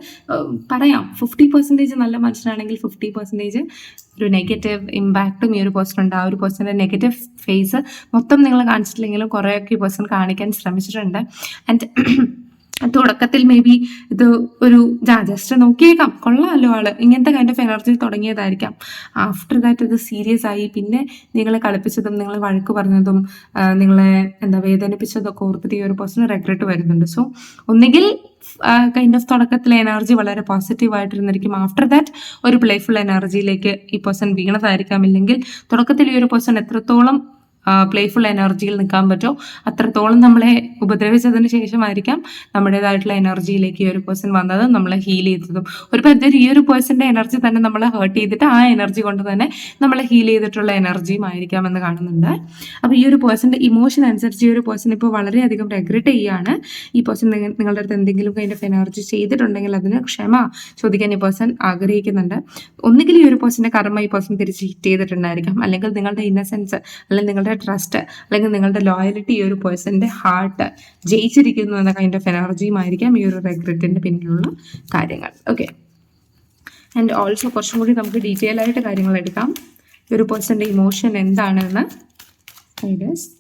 പറയാം ഫിഫ്റ്റി പെർസെന്റേജ് നല്ല മനുഷ്യനാണെങ്കിൽ ഫിഫ്റ്റി പെർസെന്റേജ് ഒരു നെഗറ്റീവ് ഇമ്പാക്റ്റും ഈ ഒരു പേഴ്സൺ ഉണ്ട്. ആ ഒരു പേഴ്സണിന്റെ നെഗറ്റീവ് ഫേസ് മൊത്തം നിങ്ങൾ കാണിച്ചിട്ടില്ലെങ്കിലും കുറേയൊക്കെ ഈ പേഴ്സൺ കാണിക്കാൻ ശ്രമിച്ചിട്ടുണ്ട്. ആൻഡ് തുടക്കത്തിൽ മേ ബി ഇത് ഒരു ജസ്റ്റ് നോക്കിയേക്കാം. കൊള്ളാമല്ലോ ആൾ. ഇങ്ങനത്തെ കൈൻഡ് ഓഫ് എനർജി തുടങ്ങിയതായിരിക്കാം. ആഫ്റ്റർ ദാറ്റ് ഇത് സീരിയസ് ആയി. പിന്നെ നിങ്ങളെ കളിപ്പിച്ചതും നിങ്ങളെ വഴക്ക് പറഞ്ഞതും നിങ്ങളെ എന്താ വേദനിപ്പിച്ചതും ഒക്കെ ഓർത്തിട്ട് ഈ ഒരു പേഴ്സൺ റെഗ്രറ്റ് വരുന്നുണ്ട്. സോ ഒന്നുകിൽ കൈൻഡ് ഓഫ് തുടക്കത്തിലെ എനർജി വളരെ പോസിറ്റീവ് ആയിട്ടിരുന്നിരിക്കും ആഫ്റ്റർ ദാറ്റ് ഒരു പ്ലേഫുൾ എനർജിയിലേക്ക് ഈ പേഴ്സൺ വീണതായിരിക്കാം. ഇല്ലെങ്കിൽ തുടക്കത്തിൽ ഈ ഒരു പേഴ്സൺ എത്രത്തോളം പ്ലേഫുൾ എനർജിയിൽ നിൽക്കാൻ പറ്റുമോ അത്രത്തോളം നമ്മളെ ഉപദ്രവിച്ചതിന് ശേഷമായിരിക്കാം നമ്മുടേതായിട്ടുള്ള എനർജിയിലേക്ക് ഈ ഒരു പേഴ്സൺ വന്നത് നമ്മളെ ഹീൽ ചെയ്തതും. ഒരു പരിധി ഈ ഒരു പേഴ്സന്റെ എനർജി തന്നെ നമ്മളെ ഹേർട്ട് ചെയ്തിട്ട് ആ എനർജി കൊണ്ട് തന്നെ നമ്മളെ ഹീൽ ചെയ്തിട്ടുള്ള എനർജിയും ആയിരിക്കാം എന്ന് കാണുന്നുണ്ട്. അപ്പോൾ ഈ ഒരു പേഴ്സന്റെ ഇമോഷൻ അനുസരിച്ച് ഈ ഒരു പേഴ്സൺ ഇപ്പോൾ വളരെയധികം റെഗ്രറ്റ് ചെയ്യുകയാണ് ഈ പേഴ്സൺ നിങ്ങളുടെ അടുത്ത് എന്തെങ്കിലും കൈൻഡ് ഓഫ് എനർജി ചെയ്തിട്ടുണ്ടെങ്കിൽ അതിന് ക്ഷമ ചോദിക്കാൻ ഈ പേഴ്സൺ ആഗ്രഹിക്കുന്നുണ്ട്. ഒന്നുകിൽ ഈ ഒരു പേഴ്സന്റെ കർമ്മ ഈ പേഴ്സൺ തിരിച്ച് ഹിറ്റ് ചെയ്തിട്ടുണ്ടായിരിക്കാം. അല്ലെങ്കിൽ നിങ്ങളുടെ ഇന്നസെൻസ് അല്ലെങ്കിൽ നിങ്ങളുടെ ട്രസ്റ്റ് അല്ലെങ്കിൽ നിങ്ങളുടെ ലോയലിറ്റി ഈ ഒരു പേഴ്സന്റെ ഹാർട്ട് ജയിച്ചിരിക്കുന്നു എന്ന കൈൻഡ് ഓഫ് എനർജിയുമായിരിക്കാം ഈ ഒരു റെഗ്രറ്റിന്റെ പിന്നിലുള്ള കാര്യങ്ങൾ. ഓക്കെ ആൻഡ് ഓൾസോ കുറച്ചും കൂടി നമുക്ക് ഡീറ്റെയിൽ ആയിട്ട് കാര്യങ്ങൾ എടുക്കാം. ഈ ഒരു പേഴ്സന്റെ ഇമോഷൻ എന്താണെന്ന്. ഐഡസ്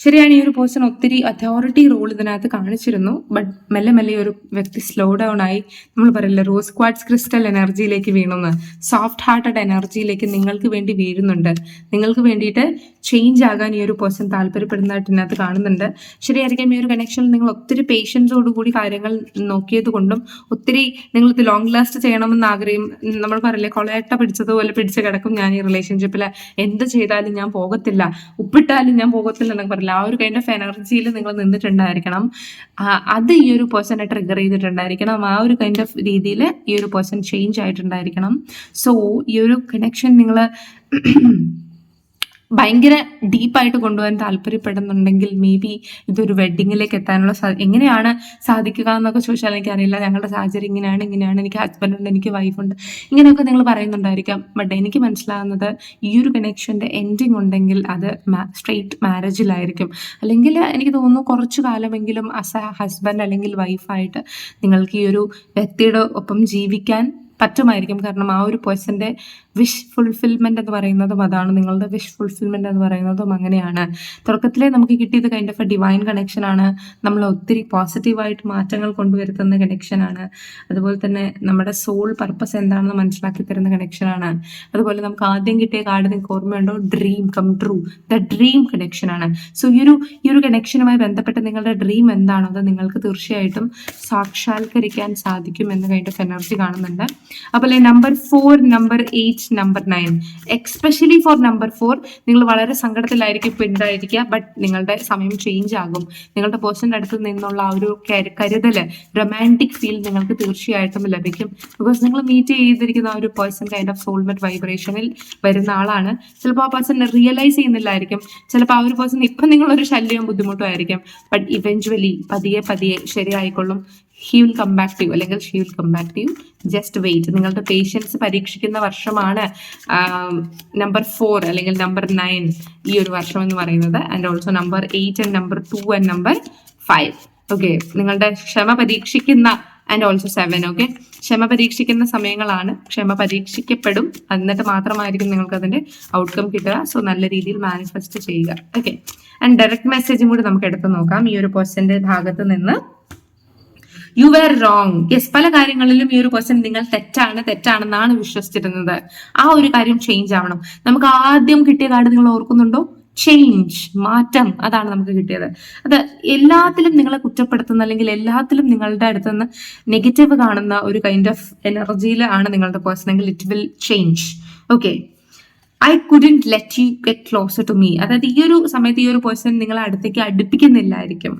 ശരിയാണ് ഈ ഒരു പേഴ്സൺ ഒത്തിരി അതോറിറ്റി റോൾ ഇതിനകത്ത് കാണിച്ചിരുന്നു. ബട്ട് മെല്ലെ മെല്ലെ ഒരു വ്യക്തി സ്ലോ ഡൗൺ ആയി. നമ്മൾ പറയില്ല റോസ് ക്വാഡ്സ് ക്രിസ്റ്റൽ എനർജിയിലേക്ക് വീണെന്ന്. സോഫ്റ്റ് ഹാർട്ടഡ് എനർജിയിലേക്ക് നിങ്ങൾക്ക് വേണ്ടി വീഴുന്നുണ്ട്. നിങ്ങൾക്ക് വേണ്ടിയിട്ട് ചേഞ്ച് ആകാൻ ഈ ഒരു പേഴ്സൺ താല്പര്യപ്പെടുന്നതായിട്ട് ഇതിനകത്ത് കാണുന്നുണ്ട്. ശരിയായിരിക്കാം ഈ ഒരു കണക്ഷനിൽ നിങ്ങൾ ഒത്തിരി പേഷ്യൻസോടുകൂടി കാര്യങ്ങൾ നോക്കിയത് കൊണ്ടും ഒത്തിരി നിങ്ങൾ ഇത് ലോങ് ലാസ്റ്റ് ചെയ്യണമെന്ന് ആഗ്രഹം നമ്മൾ പറയില്ലേ കൊളയട്ട പിടിച്ചതുപോലെ പിടിച്ച് കിടക്കും ഞാൻ ഈ റിലേഷൻഷിപ്പിൽ എന്ത് ചെയ്താലും ഞാൻ പോകത്തില്ല. ഉപ്പിട്ടാലും ഞാൻ പോകത്തില്ല എന്നൊക്കെ പറയില്ല. ആ ഒരു കൈൻഡ് ഓഫ് എനർജിയിൽ നിങ്ങൾ നിന്നിട്ടുണ്ടായിരിക്കണം. അത് ഈ ഒരു പേഴ്സണെ ട്രിഗർ ചെയ്തിട്ടുണ്ടായിരിക്കണം. ആ ഒരു കൈൻഡ് ഓഫ് രീതിയിൽ ഈ ഒരു പേഴ്സൺ ചേഞ്ച് ആയിട്ടുണ്ടായിരിക്കണം. സോ ഈ ഒരു കണക്ഷൻ നിങ്ങൾ ഭയങ്കര ഡീപ്പായിട്ട് കൊണ്ടുപോകാൻ താല്പര്യപ്പെടുന്നുണ്ടെങ്കിൽ മേ ബി ഇതൊരു വെഡ്ഡിങ്ങിലേക്ക് എത്താനുള്ള എങ്ങനെയാണ് സാധിക്കുക എന്നൊക്കെ ചോദിച്ചാൽ എനിക്കറിയില്ല. ഞങ്ങളുടെ സാഹചര്യം ഇങ്ങനെയാണ് ഇങ്ങനെയാണ്. എനിക്ക് ഹസ്ബൻഡ് ഉണ്ട് എനിക്ക് വൈഫുണ്ട് ഇങ്ങനെയൊക്കെ നിങ്ങൾ പറയുന്നുണ്ടായിരിക്കാം. ബട്ട് എനിക്ക് മനസ്സിലാകുന്നത് ഈ ഒരു കണക്ഷന്റെ എൻഡിങ് ഉണ്ടെങ്കിൽ അത് സ്ട്രെയിറ്റ് മാരേജിലായിരിക്കും അല്ലെങ്കിൽ എനിക്ക് തോന്നുന്നു കുറച്ചു കാലമെങ്കിലും അസ ഹസ്ബൻഡ് അല്ലെങ്കിൽ വൈഫായിട്ട് നിങ്ങൾക്ക് ഈ ഒരു വ്യക്തിയുടെ ഒപ്പം ജീവിക്കാൻ പറ്റുമായിരിക്കും. കാരണം ആ ഒരു പേഴ്സന്റെ വിഷ് ഫുൾഫിൽമെന്റ് എന്ന് പറയുന്നതും അതാണ്. നിങ്ങളുടെ വിഷ് ഫുൾഫിൽമെന്റ് എന്ന് പറയുന്നതും അങ്ങനെയാണ്. തുടക്കത്തിലെ നമുക്ക് കിട്ടിയത് കൈൻഡ് ഓഫ് എ ഡിവൈൻ കണക്ഷനാണ് നമ്മൾ ഒത്തിരി പോസിറ്റീവായിട്ട് മാറ്റങ്ങൾ കൊണ്ടുവരുത്തുന്ന കണക്ഷനാണ് അതുപോലെ തന്നെ നമ്മുടെ സോൾ പർപ്പസ് എന്താണെന്ന് മനസ്സിലാക്കി തരുന്ന കണക്ഷനാണ് അതുപോലെ നമുക്ക് ആദ്യം കിട്ടിയ കാർഡ് നിങ്ങൾക്ക് ഓർമ്മയുണ്ടോ? Dream come true the dream കണക്ഷനാണ് സോ ഈ ഒരു ഈ ഒരു കണക്ഷനുമായി ബന്ധപ്പെട്ട് നിങ്ങളുടെ ഡ്രീം എന്താണോ അത് നിങ്ങൾക്ക് തീർച്ചയായിട്ടും സാക്ഷാത്കരിക്കാൻ സാധിക്കും എന്ന് കൈൻഡ് ഓഫ് എനർജി കാണുന്നുണ്ട്. അപ്പോൾ number four number eight number nine especially four number four നിങ്ങൾ വളരെ സങ്കടത്തിലായിരിക്കും ഇപ്പോൾ ഉണ്ടായിരിക്കുക ബട്ട് നിങ്ങളുടെ സമയം ചേഞ്ച് ആകും. നിങ്ങളുടെ പേഴ്സന്റെ അടുത്ത് നിന്നുള്ള ആ ഒരു കരുതൽ റൊമാന്റിക് ഫീൽ നിങ്ങൾക്ക് തീർച്ചയായിട്ടും ലഭിക്കും. ബിക്കോസ് നിങ്ങൾ മീറ്റ് ചെയ്തിരിക്കുന്ന ആ ഒരു പേഴ്സൺ കൈൻഡ് ഓഫ് സോൾമെറ്റ് വൈബ്രേഷനിൽ വരുന്ന ആളാണ്. ചിലപ്പോൾ ആ പേഴ്സൺ റിയലൈസ് ചെയ്യുന്നില്ലായിരിക്കും. ചിലപ്പോൾ ആ ഒരു പേഴ്സൺ ഇപ്പം നിങ്ങളൊരു ശല്യവും ബുദ്ധിമുട്ടും ആയിരിക്കും. ബട്ട് ഇവൻച്വലി പതിയെ പതിയെ ശരിയായിക്കൊള്ളും. He will come back to you അല്ലെങ്കിൽ she will come back to you just wait നിങ്ങളുടെ പേഷ്യൻസ് പരീക്ഷിക്കുന്ന വർഷമാണ് നമ്പർ ഫോർ അല്ലെങ്കിൽ നമ്പർ നയൻ ഈ ഒരു വർഷം എന്ന് പറയുന്നത്. And also number eight and number two and number five okay നിങ്ങളുടെ ക്ഷമ പരീക്ഷിക്കുന്ന ആൻഡ് ഓൾസോ സെവൻ ഓക്കെ ക്ഷമ പരീക്ഷിക്കുന്ന സമയങ്ങളാണ്. ക്ഷമ പരീക്ഷിക്കപ്പെടും. എന്നിട്ട് മാത്രമായിരിക്കും നിങ്ങൾക്ക് അതിന്റെ ഔട്ട്കം കിട്ടുക. സോ നല്ല രീതിയിൽ മാനിഫെസ്റ്റ് ചെയ്യുക. ഓക്കെ ആൻഡ് ഡയറക്റ്റ് മെസ്സേജും കൂടി നമുക്ക് എടുത്തു നോക്കാം. ഈ ഒരു പേഴ്സന്റെ ഭാഗത്ത് നിന്ന്. യു വെർ റോങ് യെസ് പല കാര്യങ്ങളിലും ഈ ഒരു പേഴ്സൺ നിങ്ങൾ തെറ്റാണ് തെറ്റാണെന്നാണ് വിശ്വസിച്ചിരുന്നത്. ആ ഒരു കാര്യം ചേഞ്ച് ആവണം. നമുക്ക് ആദ്യം കിട്ടിയ കാർഡ് നിങ്ങൾ ഓർക്കുന്നുണ്ടോ? ചേഞ്ച് മാറ്റം അതാണ് നമുക്ക് കിട്ടിയത്. അത് എല്ലാത്തിലും നിങ്ങളെ കുറ്റപ്പെടുത്തുന്ന അല്ലെങ്കിൽ എല്ലാത്തിലും നിങ്ങളുടെ അടുത്ത് നിന്ന് നെഗറ്റീവ് കാണുന്ന ഒരു കൈൻഡ് ഓഫ് എനർജിയിൽ ആണ് നിങ്ങളുടെ പേഴ്സൺ എങ്കിൽ it will change okay I couldn't let you get closer to me അതായത് ഈ ഒരു സമയത്ത് ഈ ഒരു പേഴ്സൺ നിങ്ങളെ അടുത്തേക്ക് അടുപ്പിക്കുന്നില്ലായിരിക്കും.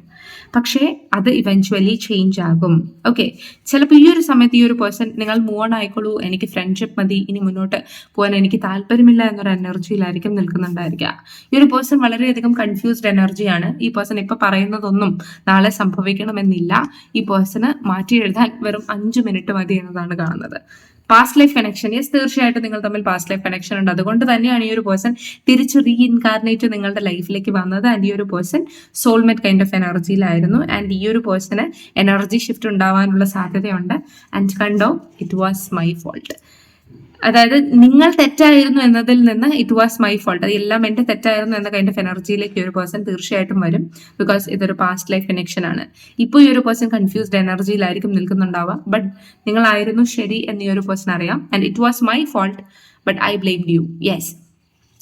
പക്ഷേ അത് ഇവൻച്വലി ചേഞ്ച് ആകും. ഓക്കെ ചിലപ്പോൾ ഈ ഒരു സമയത്ത് ഈ ഒരു പേഴ്സൺ നിങ്ങൾ മൂവൺ ആയിക്കോളൂ എനിക്ക് ഫ്രണ്ട്ഷിപ്പ് മതി ഇനി മുന്നോട്ട് പോകാൻ എനിക്ക് താല്പര്യമില്ല എന്നൊരു എനർജിയിലായിരിക്കും നിൽക്കുന്നുണ്ടായിരിക്കുക. ഈ ഒരു പേഴ്സൺ വളരെയധികം കൺഫ്യൂസ്ഡ് എനർജിയാണ് ഈ പേഴ്സൺ ഇപ്പൊ പറയുന്നതൊന്നും നാളെ സംഭവിക്കണമെന്നില്ല. ഈ പേഴ്സണ് മാറ്റി എഴുതാൻ വെറും അഞ്ച് മിനിറ്റ് മതി എന്നതാണ് കാണുന്നത്. പാസ്റ്റ് ലൈഫ് കണക്ഷൻ യെസ് തീർച്ചയായിട്ടും നിങ്ങൾ തമ്മിൽ പാസ്റ്റ് ലൈഫ് കണക്ഷൻ ഉണ്ട്. അതുകൊണ്ട് തന്നെയാണ് ഈ ഒരു പേഴ്സൺ തിരിച്ച് റീ ഇൻകാർണേറ്റ് നിങ്ങളുടെ ലൈഫിലേക്ക് വന്നത്. ആൻഡ് ഈ ഒരു പേഴ്സൺ സോൾമേറ്റ് കൈൻഡ് ഓഫ് എനർജിയിലായിരുന്നു ആൻഡ് ഈ ഒരു പേഴ്സണ് എനർജി ഷിഫ്റ്റ് ഉണ്ടാവാനുള്ള സാധ്യതയുണ്ട്. ആൻഡ് കണ്ടോ ഇറ്റ് വാസ് മൈ ഫോൾട്ട് അതായത് നിങ്ങൾ തെറ്റായിരുന്നു എന്നതിൽ നിന്ന് ഇറ്റ് വാസ് മൈ ഫോൾട്ട് അത് എല്ലാം എന്റെ തെറ്റായിരുന്നു എന്ന കൈൻഡ് ഓഫ് എനർജിയിലേക്ക് ഒരു പേഴ്സൺ തീർച്ചയായിട്ടും വരും ബിക്കോസ് ഇതൊരു പാസ്റ്റ് ലൈഫ് കണക്ഷൻ ആണ്. ഇപ്പോൾ ഈ ഒരു പേഴ്സൺ കൺഫ്യൂസ്ഡ് എനർജിയിലായിരിക്കും നിൽക്കുന്നുണ്ടാവുക. ബട്ട് നിങ്ങളായിരുന്നു ശരി എന്ന് ഈ ഒരു പേഴ്സൺ അറിയാം. And it was my fault but I blame you yes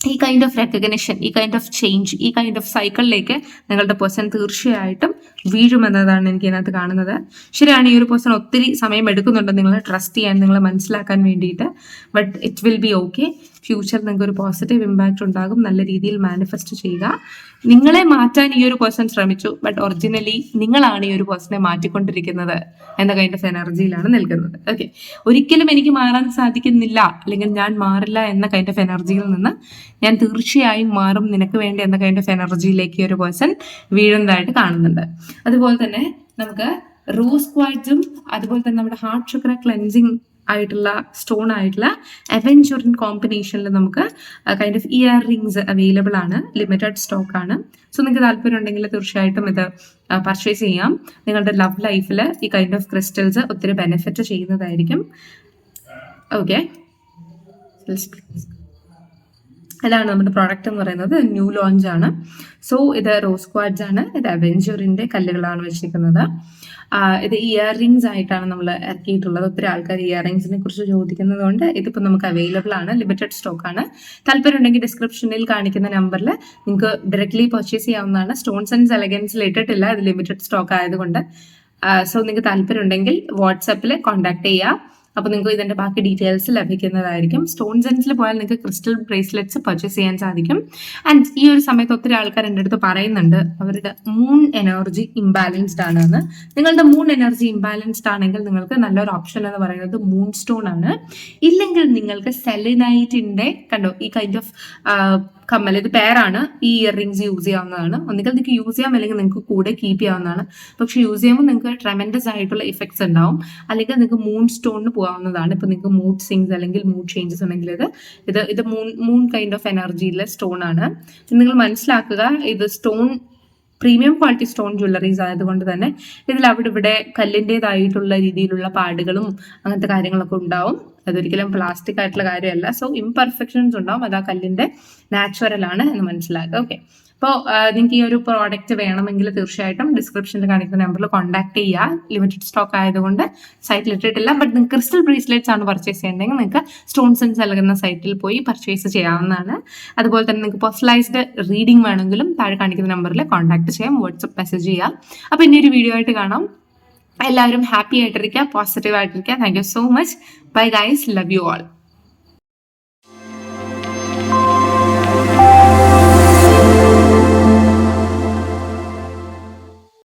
ഈ കൈൻഡ് ഓഫ് റെക്കഗ്നിഷൻ ഈ കൈൻഡ് ഓഫ് ചേഞ്ച് ഈ കൈൻഡ് ഓഫ് സൈക്കിളിലേക്ക് നിങ്ങളുടെ പേഴ്സൺ തീർച്ചയായിട്ടും വീഴുമെന്നതാണ് എനിക്ക് ഇതിനകത്ത് കാണുന്നത്. ശരിയാണ് ഈ ഒരു പേഴ്സൺ ഒത്തിരി സമയം എടുക്കുന്നുണ്ട് നിങ്ങളെ ട്രസ്റ്റ് ചെയ്യാൻ നിങ്ങളെ മനസ്സിലാക്കാൻ വേണ്ടിയിട്ട്. But it will be okay future നിങ്ങൾക്ക് ഒരു പോസിറ്റീവ് ഇമ്പാക്റ്റ് ഉണ്ടാകും. നല്ല രീതിയിൽ മാനിഫെസ്റ്റ് ചെയ്യുക. നിങ്ങളെ മാറ്റാൻ ഈ ഒരു പേഴ്സൺ ശ്രമിച്ചു. ബട്ട് ഒറിജിനലി നിങ്ങളാണ് ഈ ഒരു പേഴ്സണെ മാറ്റിക്കൊണ്ടിരിക്കുന്നത് എന്ന കൈൻഡ് ഓഫ് എനർജിയിലാണ് നിൽക്കുന്നത്. ഓക്കെ ഒരിക്കലും എനിക്ക് മാറാൻ സാധിക്കുന്നില്ല. അല്ലെങ്കിൽ ഞാൻ മാറില്ല എന്ന കൈൻഡ് ഓഫ് എനർജിയിൽ നിന്ന് ഞാൻ തീർച്ചയായും മാറും. നിനക്ക് വേണ്ടി എന്ന കൈൻഡ് എനർജിയിലേക്ക് ഒരു പേഴ്സൺ വീഴുന്നതായിട്ട് കാണുന്നുണ്ട്. അതുപോലെ തന്നെ നമുക്ക് റോസ് ക്വാഡ്സും അതുപോലെ തന്നെ നമ്മുടെ ഹാർട്ട് ചക്ര ക്ലെൻസിങ് ആയിട്ടുള്ള സ്റ്റോൺ ആയിട്ടുള്ള അവെഞ്ചറിൻ കോമ്പിനേഷനിൽ നമുക്ക് kind of earrings available ആണ്. ലിമിറ്റഡ് സ്റ്റോക്ക് ആണ്. സോ നിങ്ങൾക്ക് താല്പര്യം ഉണ്ടെങ്കിൽ തീർച്ചയായിട്ടും ഇത് പർച്ചേസ് ചെയ്യാം. നിങ്ങളുടെ ലവ് ലൈഫിൽ ഈ കൈൻഡ് ഓഫ് ക്രിസ്റ്റൽസ് ഒത്തിരി ബെനിഫിറ്റ് ചെയ്യുന്നതായിരിക്കും. ഓക്കെ ഇതാണ് നമ്മുടെ പ്രോഡക്റ്റ് എന്ന് പറയുന്നത്. ന്യൂ ലോഞ്ച് ആണ്. സോ ഇത് റോസ് ക്വാഡ്സ് ആണ്. ഇത് അവെഞ്ചറിന്റെ കല്ലുകളാണ് വെച്ചിരിക്കുന്നത്. ഇത് ഇയർ റിങ്സ് ആയിട്ടാണ് നമ്മൾ ഇറക്കിയിട്ടുള്ളത്. ഒത്തിരി ആൾക്കാർ ഇയർ റിങ്സിനെ കുറിച്ച് ചോദിക്കുന്നത് കൊണ്ട് ഇതിപ്പോൾ നമുക്ക് അവൈലബിൾ ആണ്. ലിമിറ്റഡ് സ്റ്റോക്ക് ആണ്. താല്പര്യം ഉണ്ടെങ്കിൽ ഡിസ്ക്രിപ്ഷനിൽ കാണിക്കുന്ന നമ്പറിൽ നിങ്ങൾക്ക് ഡയറക്ട്ലി പർച്ചേസ് ചെയ്യാവുന്നതാണ്. സ്റ്റോൺസ് ആൻഡ് എലഗൻസിൽ ഇട്ടിട്ടില്ല. ഇത് ലിമിറ്റഡ് സ്റ്റോക്ക് ആയതുകൊണ്ട്. സോ നിങ്ങൾക്ക് താല്പര്യം ഉണ്ടെങ്കിൽ വാട്സാപ്പിൽ കോൺടാക്ട് ചെയ്യുക അപ്പോൾ നിങ്ങൾക്ക് ഇതിന്റെ ബാക്കി ഡീറ്റെയിൽസ് ലഭിക്കുന്നതായിരിക്കും. സ്റ്റോൺ സെൻസിൽ പോയാൽ നിങ്ങൾക്ക് ക്രിസ്റ്റൽ ബ്രേസ്ലെറ്റ്സ് പർച്ചേസ് ചെയ്യാൻ സാധിക്കും. ആൻഡ് ഈ ഒരു സമയത്ത് ഒത്തിരി ആൾക്കാർ എന്റെ അടുത്ത് പറയുന്നുണ്ട് അവരുടെ മൂൺ എനർജി ഇംബാലൻസ്ഡ് ആണെന്ന്. നിങ്ങളുടെ മൂൺ എനർജി ഇംബാലൻസ്ഡ് ആണെങ്കിൽ നിങ്ങൾക്ക് നല്ലൊരു ഓപ്ഷൻ എന്ന് പറയുന്നത് മൂൺ സ്റ്റോൺ ആണ്. ഇല്ലെങ്കിൽ നിങ്ങൾക്ക് സെലിനൈറ്റിന്റെ കണ്ടോ ഈ കൈൻഡ് ഓഫ് കമ്മൽ ഇത് പേരാണ് ഈ ഇയർ റിങ്സ് യൂസ് ചെയ്യാവുന്നതാണ്. ഒന്നുകിൽ നിങ്ങൾക്ക് യൂസ് ചെയ്യാം അല്ലെങ്കിൽ നിങ്ങൾക്ക് കൂടെ കീപ്പ് ചെയ്യാവുന്നതാണ്. പക്ഷെ യൂസ് ചെയ്യുമ്പോൾ നിങ്ങൾക്ക് ട്രെമൻഡസ് ആയിട്ടുള്ള ഇഫക്ട്സ് ഉണ്ടാവും. അല്ലെങ്കിൽ നിങ്ങൾക്ക് മൂൺ സ്റ്റോണിന് പോകാവുന്നതാണ്. ഇപ്പൊ നിങ്ങൾക്ക് മൂഡ് സിങ്സ് അല്ലെങ്കിൽ മൂഡ് ചേഞ്ചസ് ഉണ്ടെങ്കിൽ ഇത് ഇത് ഇത് മൂൺ മൂൺ കൈൻഡ് ഓഫ് എനർജിയിലെ സ്റ്റോൺ ആണ്. നിങ്ങൾ മനസ്സിലാക്കുക ഇത് stone premium quality stone jewelleries ആയതുകൊണ്ട് തന്നെ ഇതിൽ അവിടെ ഇവിടെ കല്ലിന്റെതായിട്ടുള്ള രീതിയിലുള്ള പാടുകളും അങ്ങനത്തെ കാര്യങ്ങളൊക്കെ ഉണ്ടാവും. അതൊരിക്കലും പ്ലാസ്റ്റിക് ആയിട്ടുള്ള കാര്യമല്ല. സോ ഇംപെർഫെക്ഷൻസ് ഉണ്ടാവും. അത് ആ കല്ലിന്റെ നാച്ചുറൽ ആണ് എന്ന് മനസ്സിലാക്കുക. ഓക്കെ അപ്പോൾ നിങ്ങൾക്ക് ഈ ഒരു പ്രോഡക്റ്റ് വേണമെങ്കിൽ തീർച്ചയായിട്ടും ഡിസ്ക്രിപ്ഷനിൽ കാണിക്കുന്ന നമ്പറിൽ കോൺടാക്ട് ചെയ്യുക ലിമിറ്റഡ് സ്റ്റോക്ക് ആയതുകൊണ്ട് സൈറ്റിൽ ഇട്ടിട്ടില്ല. ബട്ട് നിങ്ങൾക്ക് ക്രിസ്റ്റൽ ബ്രേസ്ലെറ്റ്സ് ആണ് പർച്ചേസ് ചെയ്യേണ്ടതെങ്കിൽ നിങ്ങൾക്ക് സ്റ്റോൺസ് നൽകുന്ന സൈറ്റിൽ പോയി പർച്ചേസ് ചെയ്യാവുന്നതാണ്. അതുപോലെ തന്നെ നിങ്ങൾക്ക് പേഴ്സണലൈസ്ഡ് റീഡിംഗ് വേണമെങ്കിലും താഴെ കാണിക്കുന്ന നമ്പറിൽ കോൺടാക്ട് ചെയ്യാം. വാട്സപ്പ് മെസ്സേജ് ചെയ്യാം. അപ്പോൾ ഇനി ഒരു വീഡിയോ ആയിട്ട് കാണാം. എല്ലാവരും ഹാപ്പി ആയിട്ടിരിക്കുക പോസിറ്റീവ് ആയിട്ടിരിക്കുക. Thank you so much bye guys love you all